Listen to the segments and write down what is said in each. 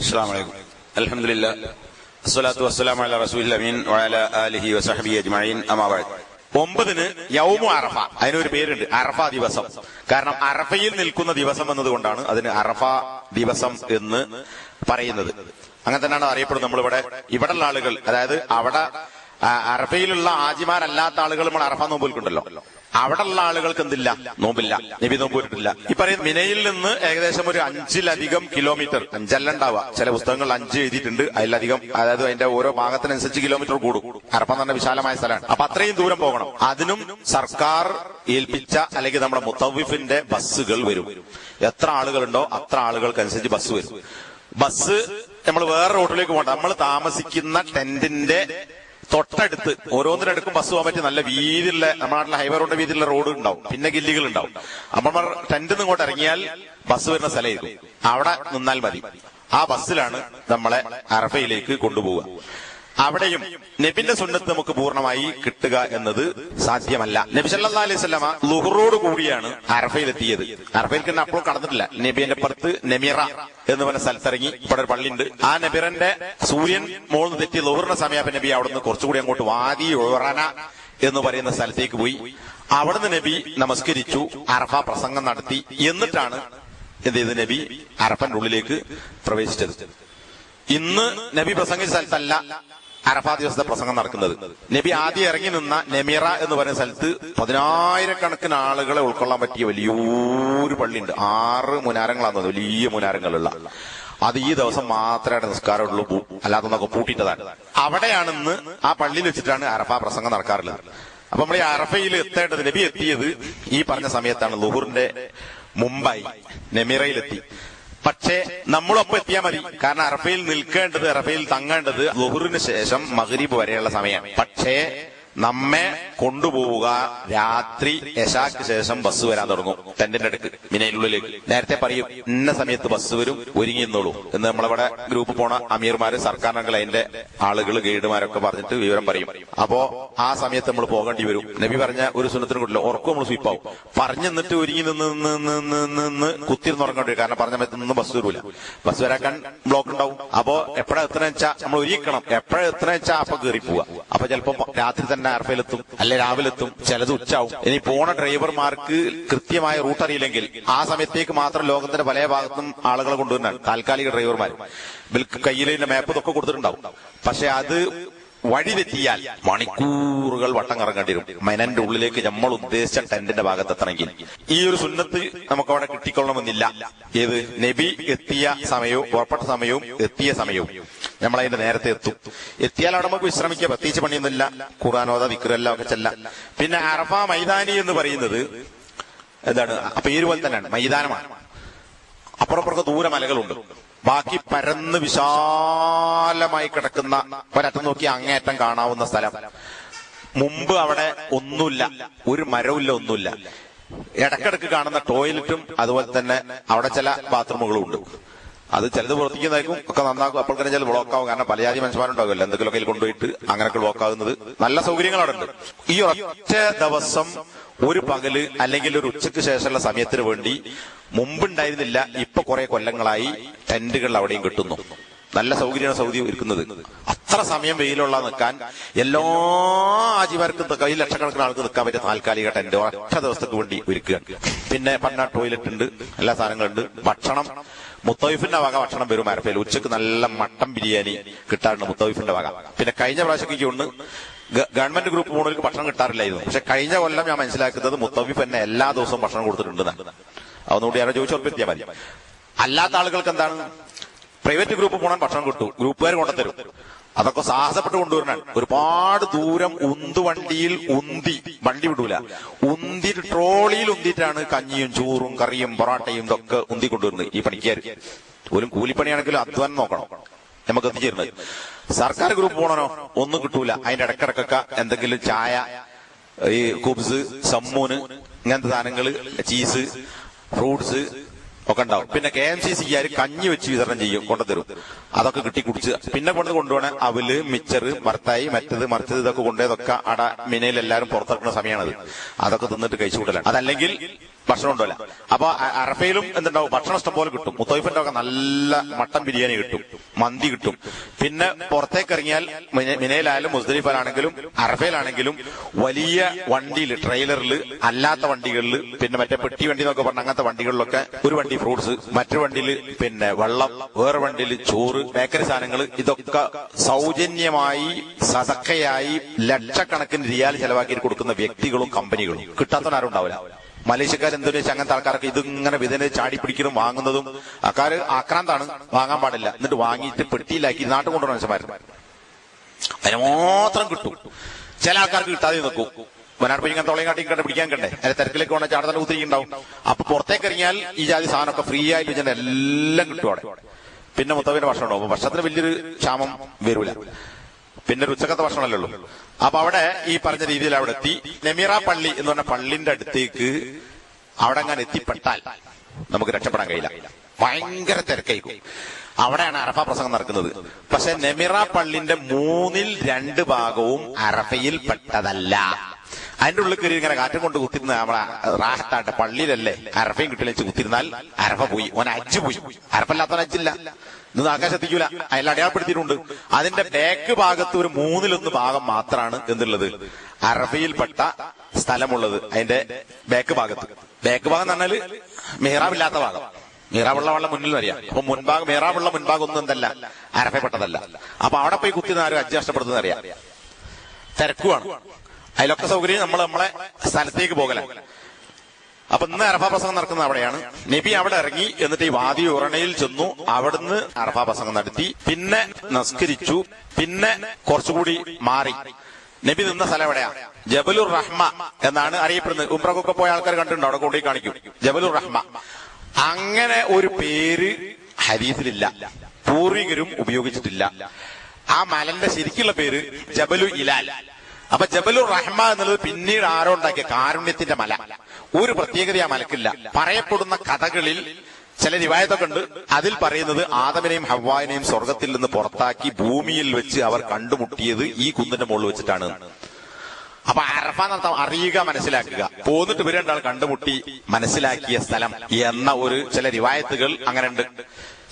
അസ്സാം വലൈക്കും അലഹമില്ല അസ്സലാത്തു വസ്സലാം അല റസൂൽ അമീൻ വഅല ആലിഹി വസഹബി അജ്മഈൻ അമാബാദ് ഒമ്പതിന് യൗമു അറഫ. അതിനൊരു പേരുണ്ട്. അറഫ ദിവസം. കാരണം അറഫയിൽ നിൽക്കുന്ന ദിവസം എന്നതുകൊണ്ടാണ് അതിന് അറഫ ദിവസം എന്ന് പറയുന്നത്. അങ്ങനെ തന്നെയാണ് അറിയപ്പെടുന്നത് നമ്മളിവിടെ. ഇവിടെയുള്ള ആളുകൾ അതായത് അവിടെ അറഫയിലുള്ള ആജിമാരല്ലാത്ത ആളുകൾ നമ്മൾ അറഫ നോമ്പിൽക്കുണ്ടല്ലോ അവിടെയുള്ള ആളുകൾക്ക് എന്തില്ല? നോമ്പില്ല. നബി നോമ്പ് ഈ പറയുന്ന മിനയിൽ നിന്ന് ഏകദേശം ഒരു അഞ്ചിലധികം കിലോമീറ്റർ അഞ്ചല്ല ഉണ്ടാവുക ചില പുസ്തകങ്ങൾ അഞ്ച് എഴുതിയിട്ടുണ്ട്. അതിലധികം അതായത് അതിന്റെ ഓരോ ഭാഗത്തിനനുസരിച്ച് കിലോമീറ്റർ കൂടും. അറപ്പം തന്നെ വിശാലമായ സ്ഥലമാണ്. അപ്പൊ അത്രയും ദൂരം പോകണം. അതിനും സർക്കാർ ഏൽപ്പിച്ച അല്ലെങ്കിൽ നമ്മുടെ മുത്തവിഫിന്റെ ബസ്സുകൾ വരും. എത്ര ആളുകളുണ്ടോ അത്ര ആളുകൾക്കനുസരിച്ച് ബസ് വരും. ബസ് നമ്മൾ വേറെ റോട്ടിലേക്ക് പോകണ്ട. നമ്മൾ താമസിക്കുന്ന ടെന്റിന്റെ തൊട്ടടുത്ത് ഓരോന്നിനടുക്കും ബസ് പോകാൻ പറ്റിയ നല്ല വീതിയുള്ള നമ്മുടെ നാട്ടിലെ ഹൈവേ റോഡ് വീതിയുള്ള റോഡ് ഉണ്ടാവും. പിന്നെ ഗില്ലികൾ ഉണ്ടാവും. അമ്മമാർ ടെന്റിൽ ഇങ്ങോട്ട് ഇറങ്ങിയാൽ ബസ് വരുന്ന സ്ഥലമായിരിക്കും. അവിടെ നിന്നാൽ മതി. ആ ബസ്സിലാണ് നമ്മളെ അറഫയിലേക്ക് കൊണ്ടുപോവുക. അവിടെയും നബിന്റെ സുന്നത്ത് നമുക്ക് പൂർണമായി കിട്ടുക എന്നത് സാധ്യമല്ല. നബി സല്ലാ അലൈഹി സ്വലാമ ലുഹറോട് കൂടിയാണ് അറഫയിലെത്തിയത്. അറഫയിൽ തന്നെ അപ്പോൾ കടന്നിട്ടില്ല. നബിന്റെ പുറത്ത് നെമിറ എന്ന് പറഞ്ഞ സ്ഥലത്തിറങ്ങി. ഇവിടെ ഒരു പള്ളിയുണ്ട്. ആ നബിറന്റെ സൂര്യൻ മോളിൽ തെറ്റി ലുഹറിന്റെ സമയം നബി അവിടുന്ന് കുറച്ചുകൂടി അങ്ങോട്ട് വാദി ഒഴറന എന്ന് പറയുന്ന സ്ഥലത്തേക്ക് പോയി. അവിടുന്ന് നബി നമസ്കരിച്ചു അറഫ പ്രസംഗം നടത്തി. എന്നിട്ടാണ് എന്ത് ചെയ്ത് നബി അറഫന്റെ ഉള്ളിലേക്ക് പ്രവേശിച്ചത്. ഇന്ന് നബി പ്രസംഗിച്ച സ്ഥലത്തല്ല. അറഫാ ദിവസത്തെ പ്രസംഗം നടക്കുന്നത്. നബി ആദ്യം ഇറങ്ങി നിന്ന നെമിറ എന്ന് പറയുന്ന സ്ഥലത്ത് പതിനായിരക്കണക്കിന് ആളുകളെ ഉൾക്കൊള്ളാൻ പറ്റിയ വലിയൊരു പള്ളിയുണ്ട്. ആറ് മുനാരങ്ങളാണ് വലിയ മുനാരങ്ങളുള്ള. അത് ഈ ദിവസം മാത്രമേ നിസ്കാരമുള്ളൂ. അല്ലാതെ ഒന്നൊക്കെ പൂട്ടിയിട്ടതാണ്. അവിടെയാണെന്ന് ആ പള്ളിയിൽ വെച്ചിട്ടാണ് അറഫ പ്രസംഗം നടക്കാറുള്ളത്. അപ്പൊ നമ്മൾ ഈ അറഫയിൽ എത്തേണ്ടത് നബി എത്തിയത് ഈ പറഞ്ഞ സമയത്താണ്. ലുഹുറിന്റെ മുമ്പായി നെമിറയിലെത്തി. പക്ഷേ നമ്മളൊപ്പം എത്തിയാൽ മതി. കാരണം അറഫയിൽ നിൽക്കേണ്ടത് അറഫയിൽ തങ്ങേണ്ടത് ബഹുറിന് ശേഷം മഗ്രിബ് വരെയുള്ള സമയമാണ്. പക്ഷേ നമ്മെ കൊണ്ടുപോവുക. രാത്രി യശാക്ക് ശേഷം ബസ് വരാൻ തുടങ്ങും. ടെന്റിന്റെ അടുക്ക് മിനയിലുള്ളിലേക്ക് നേരത്തെ പറയും ഇന്ന സമയത്ത് ബസ് വരും ഒരുങ്ങി നിന്നോളൂ എന്ന് നമ്മളിവിടെ ഗ്രൂപ്പ് പോണ അമീർമാര് സർക്കാരിനങ്ങൾ അതിന്റെ ആളുകൾ ഗൈഡുമാരൊക്കെ പറഞ്ഞിട്ട് വിവരം പറയും. അപ്പോ ആ സമയത്ത് നമ്മൾ പോകേണ്ടി വരും. നബി പറഞ്ഞ ഒരു സുനത്തിന് കൂടില്ല ഉറക്കം നമ്മൾ സ്വീപ്പാവും പറഞ്ഞു നിന്നിട്ട് ഒരുങ്ങി നിന്ന് നിന്ന് നിന്ന് നിന്ന് നിന്ന് കുത്തിരുന്ന് ഉറങ്ങേണ്ടി വരും. കാരണം പറഞ്ഞ സമയത്ത് നിന്ന് ബസ് വരൂല. ബസ് വരാക്കാൻ ബ്ലോക്ക് ഉണ്ടാവും. അപ്പോ എപ്പോഴാ എത്ര വെച്ചാ നമ്മൾ ഒരുക്കണം എപ്പോഴാ വെച്ചാൽ വെച്ചാ അപ്പൊ കയറി പോവുക അപ്പൊ ചിലപ്പോ രാത്രി തന്നെ അർഫയിലെത്തും അല്ലെ രാവിലെത്തും ചിലത് ഉച്ചാവും ഇനി പോണ ഡ്രൈവർമാർക്ക് കൃത്യമായ റൂട്ട് അറിയില്ലെങ്കിൽ ആ സമയത്തേക്ക് മാത്രം ലോകത്തിന്റെ പല ഭാഗത്തും ആളുകളെ കൊണ്ടുവരുന്നതാണ് താൽക്കാലിക ഡ്രൈവർമാർ. കയ്യിൽ മാപ്പ് ഇതൊക്കെ കൊടുത്തിട്ടുണ്ടാവും. പക്ഷെ അത് വഴി തെറ്റിയാൽ മണിക്കൂറുകൾ വട്ടം കറങ്ങേണ്ടി വരും. മെനന്റെ ഉള്ളിലേക്ക് നമ്മൾ ഉദ്ദേശിച്ച ടെന്റിന്റെ ഭാഗത്തെത്തണമെങ്കിൽ. ഈ ഒരു സുന്നത്ത് നമുക്ക് അവിടെ കിട്ടിക്കൊള്ളണമെന്നില്ല. ഏത്? നബി എത്തിയ സമയവും പുറപ്പെട്ട സമയവും എത്തിയ സമയവും. നമ്മൾ അതിന്റെ നേരത്തെ എത്തും. എത്തിയാൽ അവിടെ നമുക്ക് വിശ്രമിക്കുക പ്രത്യേകിച്ച് പണിയൊന്നുമില്ല. ഖുറാനോദ വിക്രല്ല ഒക്കെ ചെല്ലാം. പിന്നെ അറഫ മൈതാനി എന്ന് പറയുന്നത് എന്താണ്? പേര് പോലെ തന്നെയാണ്. മൈതാനമാണ്. അപ്പുറപ്പുറത്ത് ദൂര മലകളുണ്ട്. ബാക്കി പരന്ന് വിശാലമായി കിടക്കുന്ന ഒരറ്റം നോക്കി അങ്ങേയറ്റം കാണാവുന്ന സ്ഥലം. മുമ്പ് അവിടെ ഒന്നുമില്ല. ഒരു മരവുമില്ല ഒന്നുമില്ല. ഇടക്കിടക്ക് കാണുന്ന ടോയ്ലറ്റും അതുപോലെ തന്നെ അവിടെ ചില ബാത്റൂമുകളും ഉണ്ട്. അത് ചിലത് പ്രവർത്തിക്കുന്നതായിരിക്കും. ഒക്കെ നന്നാക്കും. അപ്പോൾ തന്നെ ചില ബ്ലോക്ക് ആവും. കാരണം പലയാതി മനുഷ്യന്മാരുണ്ടാവില്ല എന്തെങ്കിലുമൊക്കെ കൊണ്ടുപോയിട്ട് അങ്ങനെയൊക്കെ ബ്ലോക്ക് ആകുന്നത് നല്ല സൗകര്യങ്ങൾ അവിടെ ഉണ്ട് ഈ ഒറ്റ ദിവസം ഒരു പകൽ അല്ലെങ്കിൽ ഒരു ഉച്ചയ്ക്ക് ശേഷമുള്ള സമയത്തിന് വേണ്ടി മുമ്പുണ്ടായിരുന്നില്ല. ഇപ്പൊ കുറെ കൊല്ലങ്ങളായി ടെന്റുകൾ അവിടെയും കിട്ടുന്നു. നല്ല സൗകര്യമാണ് സൗദി ഒരുക്കുന്നത്. അത്ര സമയം വെയിലുള്ള നിൽക്കാൻ എല്ലാ ആജിമാർക്കും കയ്യിൽ ലക്ഷക്കണക്കിന് ആൾക്ക് നിൽക്കാൻ പറ്റിയ താൽക്കാലിക ടെന്റ് ഒറ്റ ദിവസത്തേക്ക് വേണ്ടി ഒരുക്കുക പിന്നെ പന്ന ടോയ്ലറ്റ് ഉണ്ട് എല്ലാ സാധനങ്ങളുണ്ട് ഭക്ഷണം മുത്തൈഫിന്റെ വക ഭക്ഷണം വരും അരപ്പയിൽ ഉച്ചയ്ക്ക് നല്ല മട്ടൻ ബിരിയാണി കിട്ടാറുണ്ട് മുത്തൈഫിന്റെ വക. പിന്നെ കഴിഞ്ഞ പ്രാവശ്യം ഒന്ന് ഗവൺമെന്റ് ഗ്രൂപ്പ് പോണവർക്ക് ഭക്ഷണം കിട്ടാറില്ലായിരുന്നു. പക്ഷെ കഴിഞ്ഞ കൊല്ലം ഞാൻ മനസ്സിലാക്കുന്നത് മുത്തവിഫ് തന്നെ എല്ലാ ദിവസവും ഭക്ഷണം കൊടുത്തിട്ടുണ്ടെന്നാണ് അതൊന്നുകൂടി ആരോ ചോദിച്ചുറപ്പിച്ചാൽ മതി. അല്ലാത്ത ആളുകൾക്ക് എന്താണ്? പ്രൈവറ്റ് ഗ്രൂപ്പ് പോകണം ഭക്ഷണം കിട്ടും. ഗ്രൂപ്പുകാർ കൊണ്ടുതരും അതൊക്കെ സാഹസപ്പെട്ട് കൊണ്ടുവരണം ഒരുപാട് ദൂരം ഉന്തു വണ്ടിയിൽ ഉന്തി. വണ്ടി വിടൂല. ഉന്തി ട്രോളിയിൽ ഉന്തിയിട്ടാണ് കഞ്ഞിയും ചോറും കറിയും പൊറാട്ടയും ഇതൊക്കെ ഉന്തി കൊണ്ടുവരുന്നത് ഈ പണിക്കാർ. ഒരു കൂലിപ്പണിയാണെങ്കിലും അധ്വാനം നോക്കണം. നമുക്ക് എത്തിച്ചേരുന്നത്. സർക്കാർ ഗ്രൂപ്പ് പോണനോ? ഒന്നും കിട്ടൂല. അതിന്റെ ഇടക്കിടക്കൊക്കെ എന്തെങ്കിലും ചായ ഈ കുബ്സ് സമ്മൂന് ഇങ്ങനത്തെ സാധനങ്ങൾ ചീസ് ഫ്രൂട്ട്സ് ഒക്കെ ഉണ്ടാവും. പിന്നെ കെ എം സി സിക്കാർ കഞ്ഞി വെച്ച് വിതരണം ചെയ്യും കൊണ്ടുതരും. അതൊക്കെ കിട്ടി കുടിച്ച് പിന്നെ കൊണ്ട് കൊണ്ടുപോണ അവൽ മിച്ചറ് മർത്തായി മറ്റത് മറിച്ചത് ഇതൊക്കെ കൊണ്ടുപോയതൊക്കെ അട മിനയിൽ എല്ലാവരും പുറത്തിറക്കുന്ന സമയമാണത്. അതൊക്കെ തിന്നിട്ട് കഴിച്ചു കൂട്ടലാണ്. അതല്ലെങ്കിൽ ഭക്ഷണം ഉണ്ടല്ല അപ്പൊ അറഫയിലും എന്തുണ്ടാവും? ഭക്ഷണം ഇഷ്ടം പോലെ കിട്ടും. മുത്തോയിഫിന്റെ ഒക്കെ നല്ല മട്ടൻ ബിരിയാണി കിട്ടും. മന്തി കിട്ടും. പിന്നെ പുറത്തേക്ക് ഇറങ്ങിയാൽ മിന- മിനയിലായാലും മുസ്ദലിഫിലാണെങ്കിലും അറഫയിലാണെങ്കിലും വലിയ വണ്ടിയിൽ ട്രെയിലറിൽ അല്ലാത്ത വണ്ടികളിൽ പിന്നെ മറ്റേ പെട്ടി വണ്ടി എന്നൊക്കെ പറഞ്ഞ അങ്ങനത്തെ വണ്ടികളിലൊക്കെ ഒരു വണ്ടി ഫ്രൂട്ട്സ് മറ്റൊരു വണ്ടിയിൽ പിന്നെ വെള്ളം വേറെ വണ്ടിയിൽ ചോറ് ബേക്കറി സാധനങ്ങൾ ഇതൊക്കെ സൗജന്യമായി സതക്കയായി ലക്ഷക്കണക്കിന് റിയാൽ ചെലവാക്കി കൊടുക്കുന്ന വ്യക്തികളും കമ്പനികളും. കിട്ടാത്തവരാരും ഉണ്ടാവില്ല. മലേഷ്യക്കാർ ഇന്തോനേഷ്യ അങ്ങനത്തെ ആൾക്കാരൊക്കെ ഇങ്ങനെ വിധനെ ചാടി പിടിക്കലും വാങ്ങുന്നതും ആൾക്കാർ ആക്രാന്താണ് വാങ്ങാൻ പാടില്ല. എന്നിട്ട് വാങ്ങിയിട്ട് പെട്ടിയിലാക്കി നാട്ടിൽ കൊണ്ടുവന്ന മനുഷ്യന്മാർ അതിന് മാത്രം കിട്ടും. ചില ആൾക്കാർക്ക് കിട്ടാതെ നിൽക്കും വനാട് പോയി തൊളയും കാട്ടി കണ്ട് പിടിക്കാൻ കണ്ടേ. അതിന്റെ തിരക്കിലേക്ക് കൊണ്ട് ചാടത്തന്നെ കുത്തിരിക്കുണ്ടാവും അപ്പൊ പുറത്തേക്ക് ഇറങ്ങിയാൽ ഈ ജാതി സാധനമൊക്കെ ഫ്രീ ആയി വെച്ചാൽ എല്ലാം കിട്ടും അവിടെ. പിന്നെ മുത്തവിന്റെ ഭക്ഷണം ഉണ്ടാവും ഭക്ഷണത്തിന് വലിയൊരു ക്ഷാമം വരൂല. പിന്നെ ഉച്ചക്കത്തെ ഭക്ഷണമല്ലേ ഉള്ളൂ അപ്പൊ അവിടെ ഈ പറഞ്ഞ രീതിയിൽ അവിടെ എത്തി. നെമിറ പള്ളി എന്ന് പറഞ്ഞ പള്ളിന്റെ അടുത്തേക്ക് അവിടെ അങ്ങനെ എത്തിപ്പെട്ടാൽ നമുക്ക് രക്ഷപ്പെടാൻ കഴിയില്ല. ഭയങ്കര തിരക്കായിരിക്കും. അവിടെയാണ് അറഫ പ്രസംഗം നടക്കുന്നത്. പക്ഷെ നെമിറ പള്ളിന്റെ മൂന്നിൽ രണ്ട് ഭാഗവും അറഫയിൽ പെട്ടതല്ല. അതിന്റെ ഉള്ളിൽ കയറി ഇങ്ങനെ കാറ്റം കൊണ്ട് കുത്തിരുന്ന നമ്മളെ റാഹത്താട്ടെ പള്ളിയിലല്ലേ അരഫയും കിട്ടില്ല കുത്തിരുന്നാൽ അരഫ പോയി. ഓൻ അജ്ജ് പോയി. അരഫല്ലാത്തവൻ അജ്ജില്ല. ഇന്ന് ആകാശത്തിക്കൂല അയാൾ അടയാളപ്പെടുത്തിയിട്ടുണ്ട്. അതിന്റെ ബാക്ക് ഭാഗത്ത് ഒരു മൂന്നിലൊന്ന് ഭാഗം മാത്രമാണ് എന്നുള്ളത്. അറഫയിൽപ്പെട്ട സ്ഥലമുള്ളത്. അതിന്റെ ബാക്ക് ഭാഗത്ത്. ബാക്ക് ഭാഗം എന്ന് പറഞ്ഞാൽ മെഹ്റാബില്ലാത്ത ഭാഗം. മീറാവുള്ള വെള്ളം മുന്നിൽ വരിക. അപ്പൊ മുൻഭാഗം മീറാവുള്ള മുൻഭാഗം ഒന്നും എന്തല്ല. അരഫപ്പെട്ടതല്ല അപ്പൊ അവിടെ പോയി കുത്തി ആരും അജ്ജ് നഷ്ടപ്പെടുത്തുന്ന അറിയാം. തിരക്കുവാണ്. അതിലൊക്കെ സൗകര്യം നമ്മൾ നമ്മളെ സ്ഥലത്തേക്ക് പോകലാണ് അപ്പൊ ഇന്ന് അറഫ പ്രസംഗം നടക്കുന്നത് അവിടെയാണ്. നബി അവിടെ ഇറങ്ങി എന്നിട്ട് ഈ വാദി ഉറണയിൽ ചെന്നു. അവിടുന്ന് അറഫ പ്രസംഗം നടത്തി. പിന്നെ നസ്കരിച്ചു. പിന്നെ കുറച്ചുകൂടി മാറി. നബി നിന്ന സ്ഥലം എവിടെയാ? ജബലുർ റഹ്മ എന്നാണ് അറിയപ്പെടുന്നത്. ഉംറക്കൊക്കെ പോയ ആൾക്കാർ കണ്ടിട്ടുണ്ട്? അവിടെ കൂടി കാണിക്കും. ജബലുർ റഹ്മ. അങ്ങനെ ഒരു പേര് ഹരീഫിലില്ല പൂർവികരും ഉപയോഗിച്ചിട്ടില്ല. ആ മലന്റെ ശരിക്കുള്ള പേര് ജബലു ഇലാൽ. അപ്പൊ ജബലുർ റഹ്മ എന്നുള്ളത് പിന്നീട് ആരോ ഉണ്ടാക്കിയ കാരുണ്യത്തിന്റെ മല. ഒരു പ്രത്യേകത ആ മലക്കില്ല. പറയപ്പെടുന്ന കഥകളിൽ ചില റിവായത്തൊക്കെ ഉണ്ട്. അതിൽ പറയുന്നത് ആദമിനെയും ഹവ്വാനെയും സ്വർഗത്തിൽ നിന്ന് പുറത്താക്കി ഭൂമിയിൽ വെച്ച് അവർ കണ്ടുമുട്ടിയത് ഈ കുന്നിന്റെ മുകളിൽ വെച്ചിട്ടാണ്. അപ്പൊ അറഫ അറിയുക മനസ്സിലാക്കുക. പോന്നിട്ട് ഇവർ രണ്ടാൾ കണ്ടുമുട്ടി മനസ്സിലാക്കിയ സ്ഥലം എന്ന ഒരു ചില റിവായത്തുകൾ അങ്ങനെ ഉണ്ട്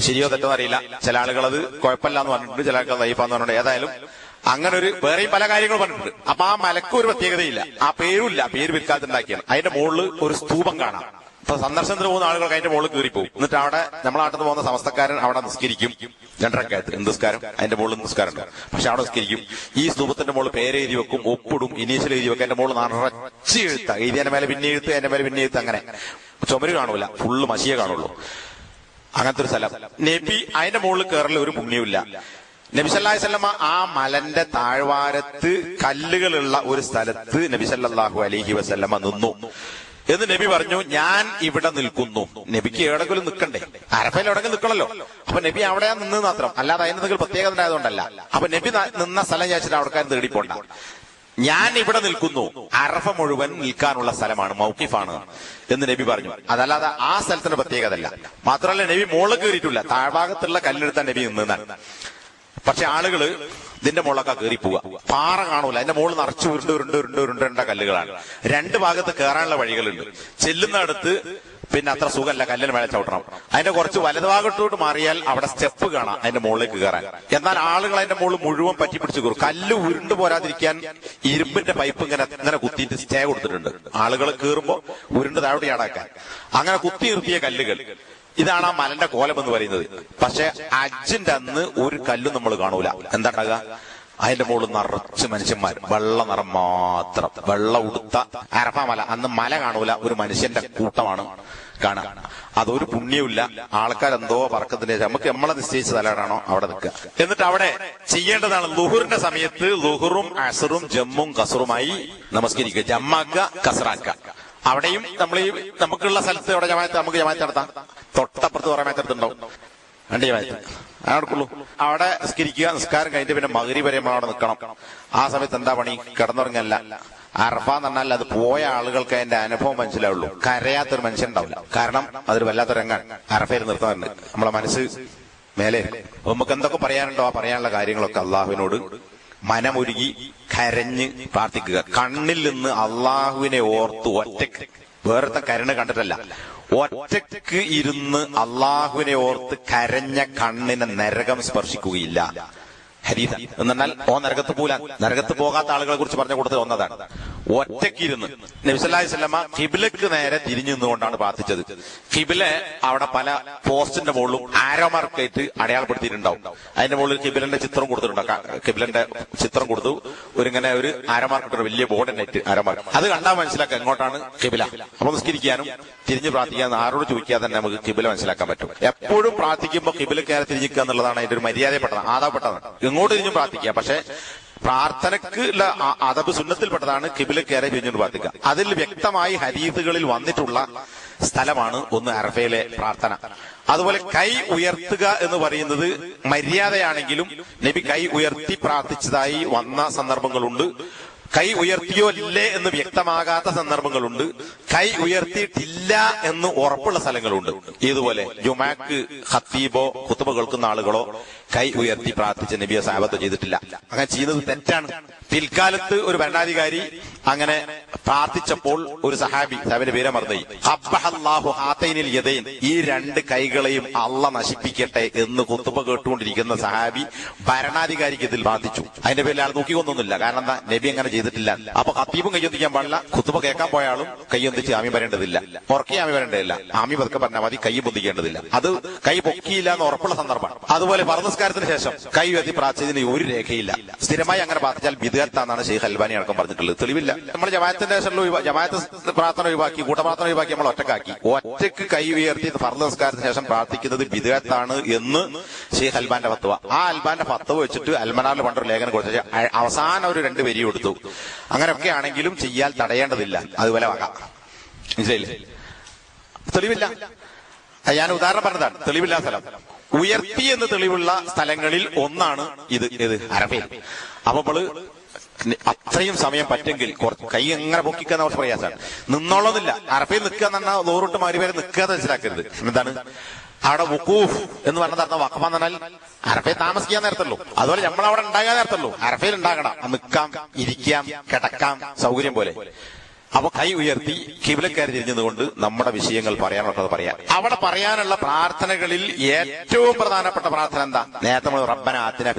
ശരിയോ തെറ്റോ അറിയില്ല. ചില ആളുകൾ അത് കുഴപ്പമില്ല എന്ന് പറഞ്ഞിട്ടുണ്ട്. ചില ആൾക്കാർ ലൈഫാന്ന് പറഞ്ഞിട്ടുണ്ട്. ഏതായാലും അങ്ങനെ ഒരു വേറെയും പല കാര്യങ്ങളും പറഞ്ഞിട്ടുണ്ട്. അപ്പൊ ആ മലക്ക് ഒരു പ്രത്യേകതയില്ല. ആ പേരുമില്ല. പേര് വിൽക്കാത്തുണ്ടാക്കിയാണ് അതിന്റെ മുകളിൽ ഒരു സ്തൂപം കാണാം. അപ്പൊ സന്ദർശനത്തിന് പോകുന്ന ആളുകൾക്ക് അതിന്റെ മുകളിൽ കയറി പോകും. എന്നിട്ട് അവിടെ നമ്മളെ നാട്ടിൽ പോകുന്ന സമസ്തക്കാരൻ അവിടെ നിസ്കരിക്കും. രണ്ടരക്കായത്ത് നിസ്കാരം? അതിന്റെ മുകളിൽ നിസ്കാരം പക്ഷെ അവിടെ നിസ്കരിക്കും. ഈ സ്തൂപത്തിന്റെ മുകളിൽ പേര് എഴുതി വെക്കും. ഒപ്പിടും. ഇനീഷ്യൽ എഴുതി വെക്കും. അതിന്റെ മുകളിൽ നിറച്ച് എഴുത്ത. എഴുതി എന്റെ മേലെ പിന്നെ എഴുത്ത് അതിന്റെ മേലെ പിന്നെ എഴുത്ത് അങ്ങനെ. ചുമര് കാണൂല. ഫുള്ള് മഷിയെ കാണുള്ളൂ. അങ്ങനത്തെ ഒരു സ്ഥലം. നബി അതിന്റെ മുകളിൽ കയറൽ ഒരു പുണ്യമില്ല നബി സല്ലല്ലാഹു അലൈഹി ആ മലന്റെ താഴ്വാരത്ത് കല്ലുകളുള്ള ഒരു സ്ഥലത്ത് നബിസല്ലാഹു അലഹി വസല്ലമ നിന്നു. എന്ന് നബി പറഞ്ഞു ഞാൻ ഇവിടെ നിൽക്കുന്നു. നബിക്ക് എവിടെങ്കിലും നിൽക്കണ്ടേ? അരഫയിൽ എവിടെങ്കിലും നിൽക്കണല്ലോ. അപ്പൊ നബി അവിടെ നിന്ന് മാത്രം. അല്ലാതെ അതിന് എന്തെങ്കിലും പ്രത്യേകത ഉണ്ടായതുകൊണ്ടല്ല. അപ്പൊ നബി നിന്ന സ്ഥലം ചോദിച്ചിട്ട് അവിടെക്കാരും തേടിപ്പോണ്ട. ഞാൻ ഇവിടെ നിൽക്കുന്നു. അറഫ മുഴുവൻ നിൽക്കാനുള്ള സ്ഥലമാണ്. മൗക്കിഫാണ് എന്ന് നബി പറഞ്ഞു. അതല്ലാതെ ആ സ്ഥലത്തിന്റെ പ്രത്യേകതല്ല മാത്രമല്ല നബി മോൾ കയറിയിട്ടില്ല. താഴ്ഭാഗത്തുള്ള കല്ലെടുത്ത നബി നിന്നാണ് പക്ഷെ ആളുകൾ ഇതിന്റെ മുകളിലൊക്കെ കയറി പോവുക. പാറ കാണൂല. അതിന്റെ മുകളിൽ നിറച്ച് ഉരുണ്ട് ഉരുണ്ട് ഉരുണ്ട് ഉരുണ്ടേണ്ട കല്ലുകളാണ്. രണ്ട് ഭാഗത്ത് കയറാനുള്ള വഴികളുണ്ട്. ചെല്ലുന്നിടത്ത് പിന്നെ അത്ര സുഖമല്ല. കല്ലിന് മേലെ ചവിട്ടണം. അതിന്റെ കുറച്ച് വലതുഭാഗത്തോട്ട് മാറിയാൽ അവിടെ സ്റ്റെപ്പ് കാണാം അതിന്റെ മുകളിലേക്ക് കയറാൻ എന്നാൽ ആളുകൾ അതിന്റെ മുകളിൽ മുഴുവൻ പറ്റി പിടിച്ച് കയറും. കല്ല് ഉരുണ്ട് പോരാതിരിക്കാൻ ഇരുമ്പിന്റെ പൈപ്പ് ഇങ്ങനെ ഇങ്ങനെ കുത്തിയിട്ട് സ്റ്റേ കൊടുത്തിട്ടുണ്ട്. ആളുകൾ കയറുമ്പോ ഉരുണ്ട് താഴോട്ട് ചാടാക്കാൻ. അങ്ങനെ കുത്തി നിർത്തിയ കല്ലുകൾ. ഇതാണ് ആ മലന്റെ കോലം എന്ന് പറയുന്നത്. പക്ഷെ അജിന്റെ അന്ന് ഒരു കല്ലും നമ്മൾ കാണൂല. എന്താണ് ഉണ്ടാകുക അതിന്റെ മുകളിൽ നിറച്ച് മനുഷ്യന്മാർ വെള്ള നിറം മാത്രം. വെള്ള ഉടുത്ത അരഫ മല. അന്ന് മല കാണൂല. ഒരു മനുഷ്യന്റെ കൂട്ടമാണ് കാണാൻ അതൊരു പുണ്യമില്ല ആൾക്കാർ എന്തോ പറക്കത്തിന്റെ നമുക്ക് നമ്മളെ നിശ്ചയിച്ച സ്ഥലമാണോ അവിടെ നിൽക്കുക. എന്നിട്ട് അവിടെ ചെയ്യേണ്ടതാണ് ലുഹുറിന്റെ സമയത്ത് ലുഹുറും അസറും ജമ്മും കസറുമായി നമസ്കരിക്കുക. ജമ്മാക്കുക കസറാക്കുക. അവിടെയും നമ്മൾ ഈ നമുക്കുള്ള സ്ഥലത്ത് അവിടെ ജമായത്ത് നമുക്ക് ജമായത്ത് നടത്താം. തൊട്ടപ്പുറത്ത് കുറെ മേത്തടുത്തുണ്ടാവും രണ്ട് ജമായത്ത്. നടക്കുള്ളൂ. അവിടെ നിസ്കരിക്കുക നിസ്കാരം കഴിഞ്ഞിട്ട് പിന്നെ മകരി വരെ അവിടെ നിൽക്കണം. ആ സമയത്ത് എന്താ പണി? കിടന്നുറങ്ങല്ല. അറഫ എന്ന് പറഞ്ഞാൽ അത് പോയ ആളുകൾക്ക് അതിന്റെ അനുഭവം മനസ്സിലാവുള്ളൂ. കരയാത്തൊരു മനുഷ്യൻ ഉണ്ടാവില്ല. കാരണം അതൊരു വല്ലാത്ത രംഗാണ്. അറഫയിൽ നിർത്താറുണ്ട്. നമ്മളെ മനസ്സ് മേലെ. നമുക്ക് എന്തൊക്കെ പറയാനുണ്ടോ ആ പറയാനുള്ള കാര്യങ്ങളൊക്കെ അള്ളാഹുവിനോട് മനമൊരുകി കരഞ്ഞ് പ്രാർത്ഥിക്കുക. കണ്ണിൽ നിന്ന് അള്ളാഹുവിനെ ഓർത്ത് ഒറ്റയ്ക്ക്. വേറത്തെ കരുണ കണ്ടിട്ടല്ല. ഒറ്റയ്ക്ക് ഇരുന്ന് അള്ളാഹുവിനെ ഓർത്ത് കരഞ്ഞ കണ്ണിനെ നരകം സ്പർശിക്കുകയില്ല. ഹരീത എന്നാൽ ഓ നരകത്ത് പോലാൻ നരകത്ത് പോകാത്ത ആളുകളെ കുറിച്ച് പറഞ്ഞ കൂട്ടത്തിൽ ഒന്നതാണ്. ഒറ്റക്കിരുന്ന് നബിസല്ലാഹി സ്വലമ കിബിലക്ക് നേരെ തിരിഞ്ഞു നിന്നുകൊണ്ടാണ് പ്രാർത്ഥിച്ചത്. കിബില അവിടെ പല പോസ്റ്റിന്റെ മുകളിലും ആരോമാർക്കായിട്ട് അടയാളപ്പെടുത്തിയിട്ടുണ്ടാവും. അതിന്റെ മുകളിൽ കിബിലന്റെ ചിത്രം കൊടുത്തിട്ടുണ്ട്. കിബിലന്റെ ചിത്രം കൊടുത്തു. ഒരിങ്ങനെ ഒരു ആരോമാർക്കിട്ട് വലിയ ബോർഡ് തന്നെ ആരോ അത് കണ്ടാൽ മനസ്സിലാക്കാം എങ്ങോട്ടാണ് കിബില അപ്പൊ നിസ്കരിക്കാനും തിരിഞ്ഞു പ്രാർത്ഥിക്കാനും ആരോട് ചോദിക്കാതെ തന്നെ നമുക്ക് കിബില മനസ്സിലാക്കാൻ പറ്റും. എപ്പോഴും പ്രാർത്ഥിക്കുമ്പോൾ കിബിലക്ക് നേരെ തിരിഞ്ഞിക്കുക എന്നുള്ളതാണ് അതിന്റെ ഒരു മര്യാദപ്പെട്ടതാണ് ആദാപ്പെട്ടതാണ് എങ്ങോട്ട് തിരിഞ്ഞും പ്രാർത്ഥിക്കുക. പക്ഷെ പ്രാർത്ഥനക്ക് ഉള്ള അതബ് സുന്നത്തിൽപ്പെട്ടതാണ് കിബില കയറി തിരിഞ്ഞുകൊണ്ട് പ്രാർത്ഥിക്കുക. അതിൽ വ്യക്തമായി ഹരീതുകളിൽ വന്നിട്ടുള്ള സ്ഥലമാണ് ഒന്ന് അറഫയിലെ പ്രാർത്ഥന. അതുപോലെ കൈ ഉയർത്തുക എന്ന് പറയുന്നത് മര്യാദയാണെങ്കിലും നബി കൈ ഉയർത്തി പ്രാർത്ഥിച്ചതായി വന്ന സന്ദർഭങ്ങളുണ്ട്. കൈ ഉയർത്തിയോ ഇല്ലേ എന്ന് വ്യക്തമാകാത്ത സന്ദർഭങ്ങളുണ്ട്. കൈ ഉയർത്തിയിട്ടില്ല എന്ന് ഉറപ്പുള്ള സ്ഥലങ്ങളുണ്ട്. ഇതുപോലെ ജുമാക്ക് ഹത്തീബോ കുത്തുബ കേൾക്കുന്ന ആളുകളോ കൈ ഉയർത്തി പ്രാർത്ഥിച്ച നബിയെ സാബത്ത് ചെയ്തിട്ടില്ല. അങ്ങനെ ചെയ്യുന്നത് തെറ്റാണ്. പിൽക്കാലത്ത് ഒരു ഭരണാധികാരി അങ്ങനെ പ്രാർത്ഥിച്ചപ്പോൾ ഒരു സഹാബി അവന്റെ പേരെ മറന്നുപോയി. ഈ രണ്ട് കൈകളെയും അള്ള നശിപ്പിക്കട്ടെ എന്ന് കുത്തുബ കേട്ടുകൊണ്ടിരിക്കുന്ന സഹാബി ഭരണാധികാരിക്ക് ഇതിൽ ബാധിച്ചു അതിന്റെ പേരിൽ ആൾ നോക്കിക്കൊന്നൊന്നുമില്ല കാരണം എന്താ? നബി അങ്ങനെ ചെയ്തിട്ടില്ല. അപ്പൊ ഹത്തീബും കയ്യൊന്നിക്കാൻ പാടില്ല. കുത്തുബ കേൾക്കാൻ പോയ ആളും കയ്യൊന്നിച്ച് ആമി വരേണ്ടതില്ല. ഉറക്കി ആമി വരേണ്ടതില്ല. ആമി പതുക്കെ പറഞ്ഞാൽ മതി കൈ പൊന്തിക്കേണ്ടതില്ല. അത് കൈ പൊക്കിയില്ല എന്ന് ഉറപ്പുള്ള സന്ദർഭമാണ്. അതുപോലെ പർനസ്കാരത്തിന് ശേഷം കൈ വ്യതി പ്രാർത്ഥിച്ചതിന് ഒരു രേഖയില്ല. സ്ഥിരമായി അങ്ങനെ പ്രാർത്ഥിച്ചാൽ വിദഗ്ധാന്നാണ് ഷെയ്ഖ് അൽബാനി അടക്കം പറഞ്ഞിട്ടുള്ളത്. തെളിവില്ല. നമ്മൾ ജമാഅത്തിന്റെ ജമാഅത്ത് പ്രാർത്ഥന ഒഴിവാക്കി കൂട്ടപ്രാർത്ഥന ഒഴിവാക്കി നമ്മൾ ഒറ്റക്കാക്കി. ഒറ്റയ്ക്ക് കൈ ഉയർത്തി ഫർദസ്കാരത്തിന് ശേഷം പ്രാർത്ഥിക്കുന്നത് വിദഗ്ധാണ് എന്ന് ഷെയ്ഖ് അൽബാന്റെ ഫത്വ. ആ അൽബാന്റെ ഫത്വ വെച്ചിട്ട് അൽമനാറിൽ പണ്ടൊരു ലേഖനം കൊടുത്തു അവസാനം ഒരു രണ്ട് വരി കൊടുത്തു. അങ്ങനെയൊക്കെ ആണെങ്കിലും ചെയ്യാൻ തടയേണ്ടതില്ല. അതുപോലെ മനസ്സിലായില്ലേ? തെളിവില്ല. ഞാൻ ഉദാഹരണം പറഞ്ഞതാണ്. തെളിവില്ല സ്ഥലം. ഉയർത്തി എന്ന് തെളിവുള്ള സ്ഥലങ്ങളിൽ ഒന്നാണ് ഇത്. ഇത് അരഫയിൽ അപ്പൊ നമ്മൾ അത്രയും സമയം പറ്റെങ്കിൽ കൈ എങ്ങനെ പൊക്കിക്കുന്ന കുറച്ച് പ്രയാസമാണ് നിന്നോളന്നില്ല അറഫയിൽ നിൽക്കുക എന്ന് നൂറിട്ട് മാറി വരെ നിൽക്കുക മനസ്സിലാക്കരുത്. എന്താണ്? അവിടെ വുക്കൂഫ് എന്ന് പറഞ്ഞത് അർത്ഥം വഖഫ എന്ന് പറഞ്ഞാൽ താമസിക്കാൻ നേരത്തുള്ളൂ. അതുപോലെ നമ്മൾ അവിടെ ഉണ്ടാകാൻ നേരത്തുള്ളൂ. അറഫയിൽ ഉണ്ടാകണം. നിൽക്കാം ഇരിക്കാം കിടക്കാം സൗകര്യം പോലെ. അപ്പൊ കൈ ഉയർത്തി കിബിലക്കാരി തിരിഞ്ഞതുകൊണ്ട് നമ്മുടെ വിഷയങ്ങൾ പറയാനുള്ളത് പറയാം. അവിടെ പറയാനുള്ള പ്രാർത്ഥനകളിൽ ഏറ്റവും പ്രധാനപ്പെട്ട പ്രാർത്ഥന എന്താ? നേരത്തെ നമ്മൾ റബ്ബന ആത്തിന.